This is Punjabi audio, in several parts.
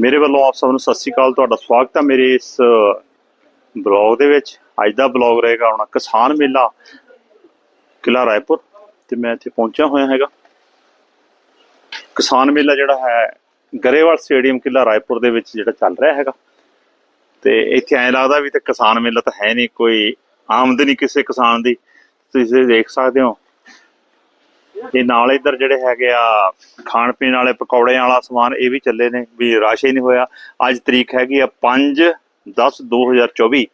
ਮੇਰੇ ਵੱਲੋਂ ਆਪ ਸਭ ਨੂੰ ਸਤਿ ਸ੍ਰੀ ਅਕਾਲ, ਤੁਹਾਡਾ ਸਵਾਗਤ ਹੈ ਮੇਰੇ ਇਸ ਬਲੌਗ ਦੇ ਵਿੱਚ। ਅੱਜ ਦਾ ਬਲੌਗ ਰਹੇਗਾ ਆਪਣਾ ਕਿਸਾਨ ਮੇਲਾ ਕਿਲਾ ਰਾਏਪੁਰ ਤੇ ਮੈਂ ਇੱਥੇ ਪਹੁੰਚਿਆ ਹੋਇਆ ਹੈਗਾ। ਕਿਸਾਨ ਮੇਲਾ ਜਿਹੜਾ ਹੈ, ਗਰੇਵਾਲ ਸਟੇਡੀਅਮ ਕਿਲਾ ਰਾਏਪੁਰ ਦੇ ਵਿੱਚ ਜਿਹੜਾ ਚੱਲ ਰਿਹਾ ਹੈਗਾ। ਤੇ ਇੱਥੇ ਐਂ ਲੱਗਦਾ ਵੀ ਤੇ ਕਿਸਾਨ ਮੇਲਾ ਤਾਂ ਹੈ ਨਹੀਂ, ਕੋਈ ਆਮਦਨੀ ਕਿਸੇ ਕਿਸਾਨ ਦੀ, ਤੁਸੀਂ ਦੇਖ ਸਕਦੇ ਹੋ। ਇਹ ਨਾਲ ਇੱਧਰ ਜਿਹੜੇ ਹੈਗੇ ਆ, ਖਾਣ ਪੀਣ ਵਾਲੇ ਪਕੌੜਿਆਂ ਵਾਲਾ ਸਮਾਨ ਇਹ ਵੀ ਚੱਲੇ ਨੇ, ਵੀ ਰਸ਼ ਹੀ ਨਹੀਂ ਹੋਇਆ। ਅੱਜ ਤਰੀਕ ਹੈਗੀ ਆ 5 10 2024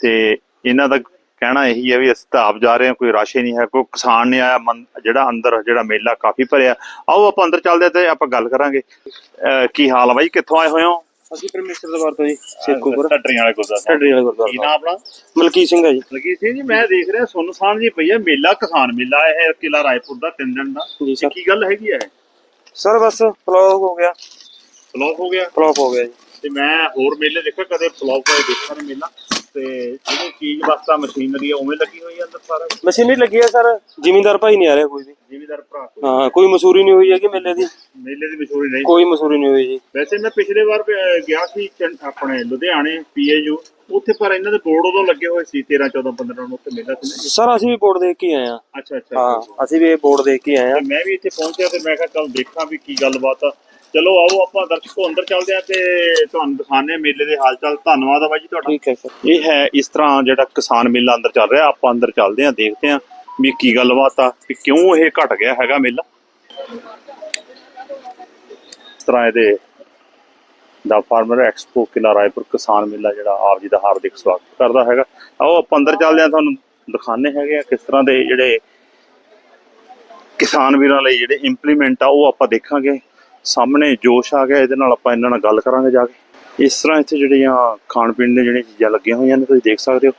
ਤੇ ਇਹਨਾਂ ਦਾ ਕਹਿਣਾ ਇਹੀ ਹੈ ਵੀ ਅਸੀਂ ਤਾਂ ਆਪ ਜਾ ਰਹੇ ਹਾਂ, ਕੋਈ ਰਸ਼ ਹੀ ਨਹੀਂ ਹੈ, ਕੋਈ ਕਿਸਾਨ ਨਹੀਂ ਆਇਆ ਜਿਹੜਾ ਅੰਦਰ ਜਿਹੜਾ ਮੇਲਾ ਕਾਫੀ ਭਰਿਆ। ਆਓ ਆਪਾਂ ਅੰਦਰ ਚੱਲਦੇ ਹਾਂ ਤੇ ਆਪਾਂ ਗੱਲ ਕਰਾਂਗੇ। ਅਹ ਕੀ ਹਾਲ ਆ ਬਾਈ? ਕਿੱਥੋਂ ਆਏ ਹੋਏ ਹੋ? ਅਸੀਂ ਪਰਮੇਸ਼ਰ ਦਰਬਾਰ ਤੋਂ ਜੀ ਸੇਖੂਪੁਰ ਟੱਟਰੀਆਂ ਵਾਲੇ ਗੁਰਦੁਆਰਾ ਢੱਡਰੀ ਵਾਲੇ ਕੀ ਗੁਰਦੁਆਰਾ ਨਾਮ ਆਪਣਾ? ਮਲਕੀਤ ਸਿੰਘ ਆ ਜੀ। ਲਗੀ ਸਿੰਘ ਜੀ ਮੈਂ ਦੇਖ ਰਿਹਾ ਸੁਨਸਾਨ ਜੀ ਪਈ ਹੈ ਮੇਲਾ ਕਿਸਾਨ ਮੇਲਾ ਇਹ ਕਿਲਾ ਰਾਏਪੁਰ ਦਾ ਤਿੰਨ ਦਿਨ ਦਾ। ਜੀ ਇਹ ਕੀ ਗੱਲ ਹੈਗੀ ਹੈ ਸਰ ਬਸ ਫਲੌਗ ਹੋ ਗਿਆ। ਬਲੌਕ ਹੋ ਗਿਆ? ਫਲੌਪ ਹੋ ਗਿਆ ਜੀ। ਤੇ ਮੈਂ ਹੋਰ ਮੇਲੇ ਦੇਖਿਆ ਕਦੇ ਬਲੌਕ ਹੋਏ ਦੇਖਿਆ ਨਹੀਂ ਮੇਲਾ? ਤੇ ਜਿਹੜੀ ਚੀਜ਼ ਵਾਸਤਾ ਮਸ਼ੀਨਰੀ ਆ ਉਵੇਂ ਲੱਗੀ ਹੋਈ ਆ ਅੰਦਰ ਸਾਰਾ? ਮਸ਼ੀਨਰੀ ਲੱਗੀ ਹੈ ਸਰ ਜ਼ਿਮੀਂਦਾਰ ਭਾਈ ਨਹੀਂ ਆ ਰਿਹਾ ਕੋਈ ਵੀ। ਜ਼ਿਮੀਦਾਰ ਭਰਾ। ਹਾਂ ਕੋਈ ਮਸੂਰੀ ਨਹੀਂ ਹੋਈ ਹੈਗੀ ਮੇਲੇ ਦੀ। ਮੇਲੇ ਦੀ ਮਸ਼ਹੂਰੀ ਨਹੀਂ? ਕੋਈ ਮਸੂਰੀ ਨਹੀਂ ਹੋਈ ਜੀ। ਵੈਸੇ ਮੈਂ ਪਿਛਲੇ ਵਾਰ ਅਹ, ਗਿਆ ਸੀ ਚੰ- ਆਪਣੇ ਲੁਧਿਆਣੇ ਪੀਏਯੂ। ਉੱਥੇ ਪਰ ਇਹਨਾਂ ਦੇ ਬੋਰਡ ਉਦੋਂ ਲੱਗੇ ਹੋਏ ਸੀ 13 14 15 ਨੂੰ ਉੱਥੇ ਮੇਲਾ ਸੀ ਨਾ ਜੀ। ਸਰ ਅਸੀਂ ਵੀ ਬੋਰਡ ਦੇਖ ਕੇ ਆਏ ਆ। ਅੱਛਾ ਅੱਛਾ। ਹਾਂ। ਅਸੀਂ ਵੀ ਇਹ ਬੋਰਡ ਦੇਖ ਕੇ ਆਏ ਆ। ਤੇ ਮੈਂ ਵੀ ਇੱਥੇ ਪਹੁੰਚਿਆ ਤੇ ਮੈਂ ਕਿਹਾ ਚੱਲ ਦੇਖਾਂ ਵੀ ਕੀ ਗੱਲਬਾਤ ਆ। ਚਲੋ ਆਓ ਆਪਾਂ ਦਰਸ਼ਕੋ ਅੰਦਰ ਚੱਲਦੇ ਆ ਤੇ ਤੁਹਾਨੂੰ ਦਿਖਾਣੇ ਮੇਲੇ ਦੇ ਹਾਲ ਚਾਲ ਧੰਨਵਾਦ ਆ ਬਾਈ ਜੀ ਤੁਹਾਡਾ। ਠੀਕ ਹੈ ਸਰ। ਇਹ ਹੈ ਇਸ ਤਰ੍ਹਾਂ ਜਿਹੜਾ ਕਿਸਾਨ ਮੇਲਾ ਅੰਦਰ ਚੱਲ ਰਿਹਾ ਆਪਾਂ ਅੰਦਰ ਚੱਲਦੇ ਆਂ ਦੇਖਦੇ ਆਂ ਵੀ ਕੀ ਗੱਲਬਾਤ ਆ ਵੀ ਕਿਉਂ ਇਹ ਘਟ ਗਿਆ ਹੈਗਾ ਮੇਲਾ। ਇਸ ਤਰ੍ਹਾਂ ਇਹਦੇ ਦਾ ਫਾਰਮਰ ਐਕਸਪੋ ਕਿਲਾ ਰਾਏਪੁਰ ਕਿਸਾਨ ਮੇਲਾ ਜਿਹੜਾ ਆਪ ਜੀ ਦਾ ਹਾਰਦਿਕ ਸਵਾਗਤ ਕਰਦਾ ਹੈਗਾ। ਆਓ ਆਪਾਂ ਅੰਦਰ ਚੱਲਦੇ ਆਂ ਤੁਹਾਨੂੰ ਦਿਖਾਣੇ ਹੈਗੇ ਆ ਕਿਸ ਤਰ੍ਹਾਂ ਦੇ ਜਿਹੜੇ ਕਿਸਾਨ ਵੀਰਾਂ ਲਈ ਜਿਹੜੇ ਇੰਪਲੀਮੈਂਟ ਆ ਉਹ ਆਪਾਂ ਦੇਖਾਂਗੇ। ਸਾਹਮਣੇ ਜੋਸ਼ ਆ ਗਿਆ, ਇਹਦੇ ਨਾਲ ਆਪਾਂ ਇਹਨਾਂ ਨਾਲ ਗੱਲ ਕਰਾਂਗੇ ਜਾ ਕੇ। ਇਸ ਤਰ੍ਹਾਂ ਇੱਥੇ ਜਿਹੜੀਆਂ ਖਾਣ ਪੀਣ ਦੀਆਂ ਜਿਹੜੀਆਂ ਚੀਜ਼ਾਂ ਲੱਗੀਆਂ ਹੋਈਆਂ ਨੇ, ਤੁਸੀਂ ਦੇਖ ਸਕਦੇ ਹੋ,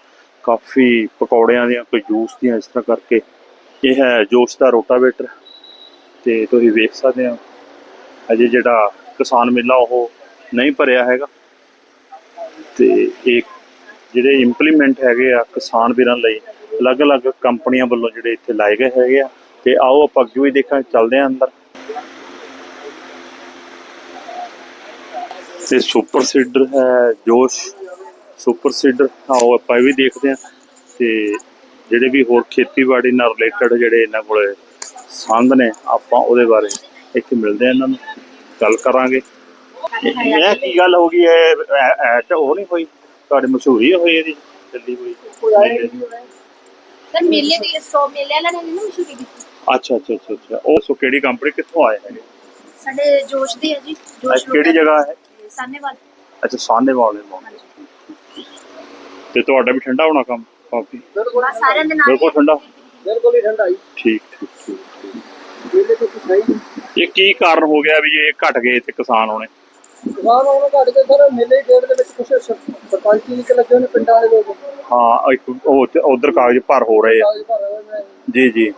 ਕਾਫੀ ਪਕੌੜਿਆਂ ਦੀਆਂ, ਕੋਈ ਜੂਸ ਦੀਆਂ, ਇਸ ਤਰ੍ਹਾਂ ਕਰਕੇ। ਇਹ ਹੈ ਜੋਸ਼ ਦਾ ਰੋਟਾਵੇਟਰ, ਤੇ ਤੁਸੀਂ ਵੇਖ ਸਕਦੇ ਹੋ, ਅਜੇ ਜਿਹੜਾ ਕਿਸਾਨ ਮੇਲਾ ਉਹ ਨਹੀਂ ਭਰਿਆ ਹੈਗਾ। ਤੇ ਇਹ ਜਿਹੜੇ ਇੰਪਲੀਮੈਂਟ ਹੈਗੇ ਆ ਕਿਸਾਨ ਵੀਰਾਂ ਲਈ, ਅਲੱਗ-ਅਲੱਗ ਕੰਪਨੀਆਂ ਵੱਲੋਂ ਜਿਹੜੇ ਇੱਥੇ ਲਾਏ ਗਏ ਹੈਗੇ ਆ। ਤੇ ਆਓ ਆਪਾਂ ਅੱਗੇ ਵੀ ਦੇਖਾਂ ਚੱਲਦੇ ਆਂ ਅੰਦਰ। ਤੇ ਸੁਪਰ ਸੀਡਰ ਹੈ ਜੋਸ਼ ਸੁਪਰ ਸੀਡਰ ਆਓ ਆਪਾਂ ਇਹ ਵੀ ਦੇਖਦੇ ਆਂ ਤੇ ਜਿਹੜੇ ਵੀ ਹੋਰ ਖੇਤੀਬਾੜੀ ਨਾਲ ਰਿਲੇਟਡ ਜਿਹੜੇ ਇਹਨਾਂ ਕੋਲੇ ਸੰਦ ਨੇ ਆਪਾਂ ਉਹਦੇ ਬਾਰੇ ਇੱਥੇ ਮਿਲਦੇ ਆ ਇਹਨਾਂ ਨੂੰ ਗੱਲ ਕਰਾਂਗੇ। ਇਹ ਕੀ ਗੱਲ ਹੋ ਗਈ ਹੈ ਐਟ ਉਹ ਨਹੀਂ ਹੋਈ? ਤੁਹਾਡੀ ਮਸ਼ਹੂਰੀ ਹੋਈ ਇਹਦੀ ਚੱਲੀ ਹੋਈ। ਸਰ ਮੇਲੇ ਦੀ ਸਟਾਪ ਮੇਲੇ ਵਾਲਾ ਨੇ ਨਾ ਮਸ਼ਹੂਰੀ ਕੀਤੀ। ਅੱਛਾ ਅੱਛਾ ਅੱਛਾ ਉਹ ਸੋ ਕਿਹੜੀ ਕੰਪਨੀ ਕਿੱਥੋਂ ਆਏ ਹੈਗੇ? ਸਾਡੇ ਜੋਸ਼ ਦੀ ਹੈ ਜੀ ਜੋਸ਼ ਕਿਹੜੀ ਜਗ੍ਹਾ ਹੈ? ਸਾਨੇਵਾਲ ਅੱਛਾ ਸਾਹਨੇ ਵਾਲੇ ਮੋੜ ਤੇ ਤੁਹਾਡਾ ਵੀ ਠੰਡਾ ਹੋਣਾ ਕੰਮ ਕਾਫੀ? ਆ ਸਾਰਿਆਂ ਦੇ ਨਾਲ ਬਿਲਕੁਲ ਠੰਡਾ? ਬਿਲਕੁਲ ਹੀ ਠੰਡਾ ਜੀ। ਠੀਕ ਠੀਕ ਠੀਕ ਮੇਲੇ ਤੋਂ ਕੁਛ ਨਹੀਂ ਇਹ ਕੀ ਕਾਰਨ ਹੋ ਗਿਆ ਵੀ ਇਹ ਘਟ ਗਏ ਤੇ ਕਿਸਾਨ ਹੋਣੇ? ਕਿਸਾਨ ਉਹਨਾਂ ਘੱਟ ਕੇ ਸਰ ਮੇਲੇ ਡੇਟ ਦੇ ਵਿੱਚ ਕੁਝ ਸਰਪੰਚੀ ਨਿਕਲ ਲੱਗੇ ਨੇ ਪਿੰਡਾਂ ਵਾਲੇ ਲੋਕ। ਹਾਂ ਇੱਕ ਉਹ ਉਧਰ ਕਾਗਜ਼ ਭਰ ਹੋ ਰਹੇ ਆ। ਕਾਗਜ਼ ਭਰ ਰਹੇ ਨੇ। ਜੀ ਜੀ।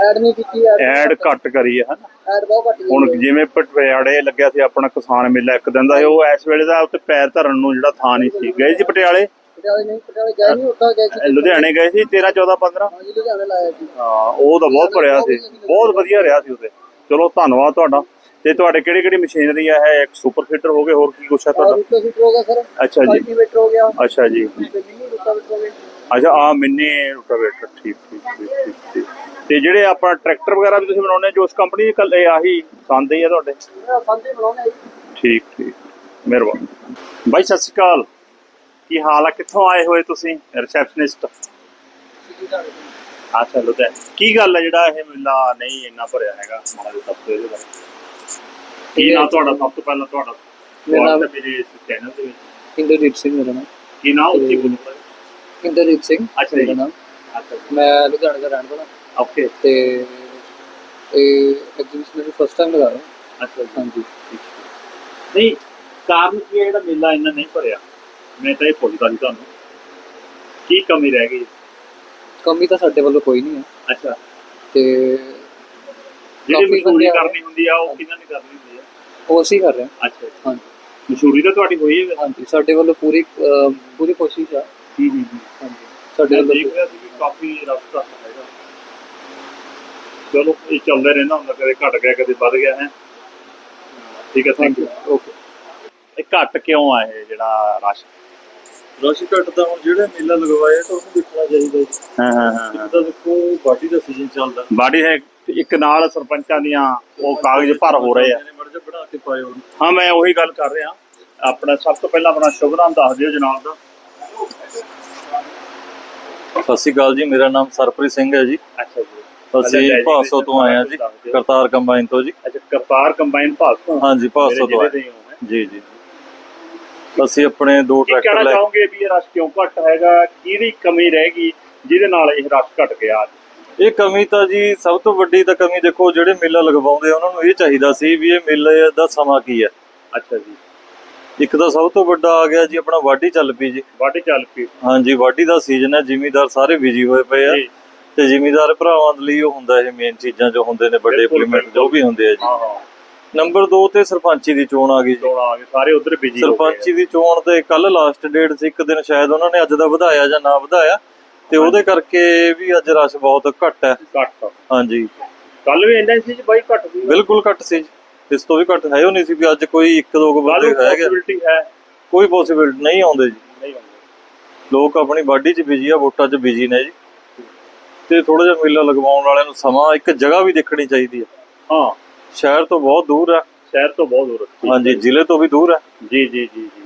ਐਡ ਨਹੀਂ ਕੀਤੀ ਐਡ ਘੱਟ ਕਰੀ ਹੈ ਹਨਾ? ਐਡ ਬਹੁਤ ਘੱਟ ਹੁਣ ਜਿਵੇਂ ਪਟਿਆਲੇ ਲੱਗਿਆ ਸੀ ਆਪਣਾ ਕਿਸਾਨ ਮੇਲਾ ਇੱਕ ਦਿਨ ਦਾ ਉਹ ਇਸ ਵੇਲੇ ਦਾ ਉੱਤੇ ਪੈਰ ਧਰਨ ਨੂੰ ਜਿਹੜਾ ਥਾਂ ਨਹੀਂ ਸੀ। ਗਏ ਸੀ ਪਟਿਆਲੇ? ਪਟਿਆਲੇ ਨਹੀਂ ਪਟਿਆਲੇ ਗਏ ਨਹੀਂ ਉੱਦਾਂ ਗਏ ਸੀ। ਲੁਧਿਆਣੇ ਗਏ ਸੀ 13 14 15 ਹਾਂਜੀ ਲੁਧਿਆਣੇ ਲਾਇਆ ਸੀ। ਹਾਂ ਉਹ ਤਾਂ ਬਹੁਤ ਭਰਿਆ ਸੀ। ਬਹੁਤ ਵਧੀਆ ਰਿਹਾ ਸੀ ਉਹਦੇ ਚਲੋ ਧੰਨਵਾਦ ਤੁਹਾਡਾ। ਤੇ ਤੁਹਾਡੇ ਕਿਹੜੀ ਕਿਹੜੀ ਮਸ਼ੀਨਰੀ ਆ? ਹੈ ਇੱਕ ਸੁਪਰ ਫਿਟਰ ਹੋ ਗਏ ਹੋਰ ਕੀ ਕੁਛ ਹੈ ਤੁਹਾਡਾ? ਹੋ ਗਿਆ ਸਰ। ਅੱਛਾ ਜੀ। ਕਲਟੀਵੇਟਰ ਹੋ ਗਿਆ। ਅੱਛਾ ਜੀ। ਹੋ ਅੱਛਾ ਆ ਮਿੰਨੀ ਰੋਟਾਵੇਟਰ। ਠੀਕ ਠੀਕ, ਠੀਕ। ਤੇ ਜਿਹੜੇ ਆਪਣਾ ਟਰੈਕਟਰ ਵਗੈਰਾ ਵੀ ਤੁਸੀਂ ਬਣਾਉਂਦੇ ਜੋ ਉਸ ਕੰਪਨੀ ਦੇ ਕੱਲੇ ਆਹੀ ਸੰਦ ਹੀ ਆ ਤੁਹਾਡੇ? ਠੀਕ ਠੀਕ। ਮਿਹਰਬਾਨੀ। ਬਾਈ ਸਤਿ ਸ਼੍ਰੀ ਅਕਾਲ। ਕੀ ਹਾਲ ਆ? ਕਿੱਥੋਂ ਆਏ ਹੋਏ ਤੁਸੀਂ ਰਿਸੈਪਸ਼ਨਿਸਟ ਅੱਛਾ ਲੁਧਿਆਣਾ। ਕੀ ਗੱਲ ਹੈ ਜਿਹੜਾ ਇਹ ਮੇਲਾ ਨਹੀਂ ਇੰਨਾ ਭਰਿਆ ਹੈਗਾ? ਮਾੜਾ ਜਿਹਾ ਦੱਸੋ ਇਹਦੇ ਬਾਰੇ। ਕੀ ਨਾਮ ਤੁਹਾਡਾ? ਸਭ ਤੋਂ ਪਹਿਲਾਂ ਤੁਹਾਡਾ ਮੇਰਾ ਨਾਮ- ਸਵਾਗਤ ਹੈ ਮੇਰੇ ਚੈਨਲ ਦੇ ਵਿੱਚ। ਇੰਦਰਜੀਤ ਸਿੰਘ ਮੇਰਾ ਨਾਮ। ਕੀ ਨਾਮ ਉੱਚੀ ਬੋਲੋ ਇੰਦਰਜੀਤ ਸਿੰਘ ਅੱਛਾ ਜੀ। ਮੇਰਾ ਨਾਮ। ਅੱਛਾ ਮੈਂ ਲੁਧਿਆਣੇ ਦਾ ਰਹਿਣ ਵਾਲਾ। ਓਕੇ ਤੇ ਇਹ ਐਗਜ਼ੀਬਿਸ਼ਨ ਮੈਂ ਫਸਟ ਟਾਈਮ ਲਗਾ ਰਿਹਾ ਅੱਛਾ ਜੀ ਹਾਂਜੀ। ਨਹੀਂ ਕਾਰਨ ਕੀ ਹੈ ਜਿਹੜਾ ਮੇਲਾ ਇੰਨਾ ਨਹੀਂ ਭਰਿਆ? ਮੈਂ ਤਾਂ ਇਹ ਪੁੱਛਦਾ ਸੀ ਤੁਹਾਨੂੰ। ਕੀ ਕਮੀ ਰਹਿ ਗਈ? ਕਮੀ ਤਾਂ ਸਾਡੇ ਵੱਲੋਂ ਕੋਈ ਨਹੀਂ ਹੈ। ਅੱਛਾ। ਤੇ ਜਿਹੜੀ ਕਾਫੀ ਮਸ਼ਹੂਰੀ ਕਰਨੀ ਹੁੰਦੀ ਆ ਉਹ ਕਿਹਨਾਂ ਨੇ ਕਰਨੀ ਹੁੰਦੀ ਆ? ਉਹ ਅਸੀਂ ਕਰ ਰਹੇ ਹਾਂ। ਅੱਛਾ ਹਾਂਜੀ। ਮਸ਼ਹੂਰੀ ਤਾਂ ਤੁਹਾਡੀ ਹੋਈ ਹੈ। ਹਾਂਜੀ ਸਾਡੇ ਵੱਲੋਂ ਪੂਰੀ ਅਹ, ਪੂਰੀ ਕੋਸ਼ਿਸ਼ ਆ। ਹੂੰ ਹੂੰ ਹਾਂਜੀ। ਸਾਡੇ ਵੱਲੋਂ ਦੇਖ ਰਿਹਾ ਸੀ ਵੀ ਕਾਫੀ ਰਫਤਾ ਹੈਗਾ। ਚਲੋ ਇਹ ਚੱਲਦਾ ਰਹਿੰਦਾ ਹੁੰਦਾ ਕਦੇ ਘਟ ਗਿਆ ਕਦੇ ਵੱਧ ਗਿਆ ਹੈ। ਠੀਕ ਹੈ ਥੈਂਕ ਯੂ ਓਕੇ ਇਹ ਘੱਟ ਕਿਉਂ ਆ ਇਹ ਜਿਹੜਾ ਰਸ਼? ਰਸ਼ ਘੱਟ ਤਾਂ ਹੁਣ ਜਿਹੜੇ ਮੇਲਾ ਲਗਵਾਇਆ ਤਾਂ ਉਹਨੂੰ ਦੇਖਣਾ ਚਾਹੀਦਾ ਜੀ। ਹਾਂ ਹਾਂ ਹਾਂ ਤਾਂ ਦੇਖੋ ਬਾਡੀ ਦਾ ਸੀਜ਼ਨ ਚੱਲਦਾ। ਬਾਡੀ ਹੈ ਇੱਕ ਨਾਲ ਸਰਪੰਚਾਂ ਦੀਆਂ ਉਹ ਕਾਗਜ਼ ਭਰ ਹੋ ਰਹੇ ਆ। ਬਣਾ ਕੇ ਪਾਏ ਹਾਂ ਮੈਂ ਉਹੀ ਗੱਲ ਕਰ ਰਿਹਾ। ਆਪਣਾ ਸਭ ਤੋਂ ਪਹਿਲਾਂ ਆਪਣਾ ਸ਼ੁਭ ਨਾਮ ਦੱਸ ਦਿਓ ਜਨਾਬ ਦਾ। ਸਤਿ ਸ਼੍ਰੀ ਅਕਾਲ ਜੀ ਮੇਰਾ ਨਾਮ ਸਰਪ੍ਰੀਤ ਸਿੰਘ ਹੈ ਜੀ। ਅੱਛਾ ਜੀ। ਅਸੀਂ ਭਾਸੋ ਤੋਂ ਆਏ ਹਾਂ ਜੀ ਕਰਤਾਰ ਕੰਬਾਈਨ ਤੋਂ ਜੀ। ਅੱਛਾ ਕਰਤਾਰ ਕੰਬਾਈਨ ਭਾਸੋਂ? ਹਾਂਜੀ ਭਾਸੋ ਤੋਂ ਆਏ। ਜੀ ਜੀ ਅਸੀਂ ਆਪਣੇ ਦੋ ਟਰੈਕਟਰ ਲੈ ਚਾਹੋਗੇ ਵੀ ਇਹ ਰਸ਼ ਕਿਉਂ ਘੱਟ ਹੈਗਾ? ਕਿਹਦੀ ਕਮੀ ਰਹੇਗੀ ਜਿਹਦੇ ਨਾਲ ਇਹ ਰਸ਼ ਘਟ ਗਿਆ? ਇਹ ਕਮੀ ਤਾਂ ਜੀ ਸਭ ਤੋਂ ਵੱਡੀ ਤਾਂ ਕਮੀ ਦੇਖੋ ਜਿਹੜੇ ਮੇਲਾ ਲਗਵਾਉਂਦੇ ਆ ਉਹਨਾਂ ਨੂੰ ਇਹ ਚਾਹੀਦਾ ਸੀ ਵੀ ਇਹ ਮੇਲੇ ਦਾ ਸਮਾਂ ਕੀ ਹੈ। ਅੱਛਾ ਜੀ। ਇੱਕ ਤਾਂ ਸਭ ਤੋਂ ਵੱਡਾ ਆ ਗਿਆ ਜੀ ਆਪਣਾ ਵਾਢੀ ਚੱਲ ਪਈ ਜੀ। ਵਾਢੀ ਚੱਲ ਪਈ। ਹਾਂਜੀ ਵਾਢੀ ਦਾ ਸੀਜ਼ਨ ਹੈ ਜ਼ਿਮੀਦਾਰ ਸਾਰੇ ਬਿਜ਼ੀ ਹੋਏ ਪਏ ਆ। ਤੇ ਜ਼ਿਮੀਦਾਰ ਭਰਾਵਾਂ ਦੇ ਲਈ ਉਹ ਹੁੰਦਾ ਇਹ ਮੇਨ ਚੀਜ਼ਾਂ ਜੋ ਹੁੰਦੇ ਨੇ ਵੱਡੇ ਬਿਲਕੁਲ, ਇੰਪਲੀਮੈਂਟ ਜੋ ਵੀ ਹੁੰਦੇ ਆ ਜੀ। ਹਾਂ ਹਾਂ। ਨੰਬਰ 2 ਤੇ ਸਰਪੰਚੀ ਦੀ ਚੋਣ ਆ ਗਈ ਜੀ। ਚੋਣ ਆ ਗਏ ਸਾਰੇ ਉਧਰ ਬਿਜ਼ੀ ਸਰਪੰਚੀ ਦੀ ਚੋਣ ਤੇ ਕੱਲ ਲਾਸਟ ਡੇਟ ਸੀ ਇੱਕ ਦਿਨ ਸ਼ਾਇਦ ਉਹਨਾਂ ਨੇ ਅੱਜ ਦਾ ਵਧਾਇਆ ਜਾਂ ਨਾ ਵਧਾਇਆ ਤੇ ਉਹਦੇ ਕਰਕੇ ਵੀ ਅੱਜ ਰਸ਼ ਬਹੁਤ ਘੱਟ ਹੈ। ਘੱਟ ਹਾਂਜੀ। ਕੱਲ ਵੀ ਇੰਨਾ ਸੀ ਜੀ ਬਾਈ ਘੱਟ ਸੀ। ਬਿਲਕੁਲ ਘੱਟ ਸੀ। ਜੀ। ਇਸ ਤੋਂ ਵੀ ਘੱਟ ਹੈ ਉਹ ਨਹੀਂ ਸੀ ਵੀ ਅੱਜ ਕੋਈ ਇੱਕ ਦੋ ਕੁ ਕੱਲ ਬੰਦੇ ਹੈਗੇ। ਪੋਸਿਬਿਲਟੀ ਹੈ। ਕੋਈ ਪੋਸੀਬਿਲਿਟੀ ਨਹੀਂ ਆਉਂਦੇ ਜੀ। ਨਹੀਂ ਹੁੰਦੀ ਲੋਕ ਆਪਣੀ ਬਾਡੀ 'ਚ ਬਿਜ਼ੀ ਆ ਵੋਟਾਂ 'ਚ ਬਿਜ਼ੀ ਨੇ ਜੀ। ਤੇ ਥੋੜਾ ਜਿਹਾ ਮੇਲਾ ਲਗਵਾਉਣ ਵਾਲਿਆਂ ਨੂੰ ਸਮਾਂ ਇੱਕ ਜਗ੍ਹਾ ਵੀ ਦੇਖਣੀ ਚਾਹੀਦੀ ਹੈ। ਹਾਂ। ਸ਼ਹਿਰ ਤੋਂ ਬਹੁਤ ਦੂਰ ਹੈ। ਸ਼ਹਿਰ ਤੋਂ ਬਹੁਤ ਦੂਰ ਹੈ। ਹਾਂਜੀ ਜ਼ਿਲ੍ਹੇ ਤੋਂ ਵੀ ਦੂਰ ਹੈ। ਜੀ ਜੀ ਜੀ ਜੀ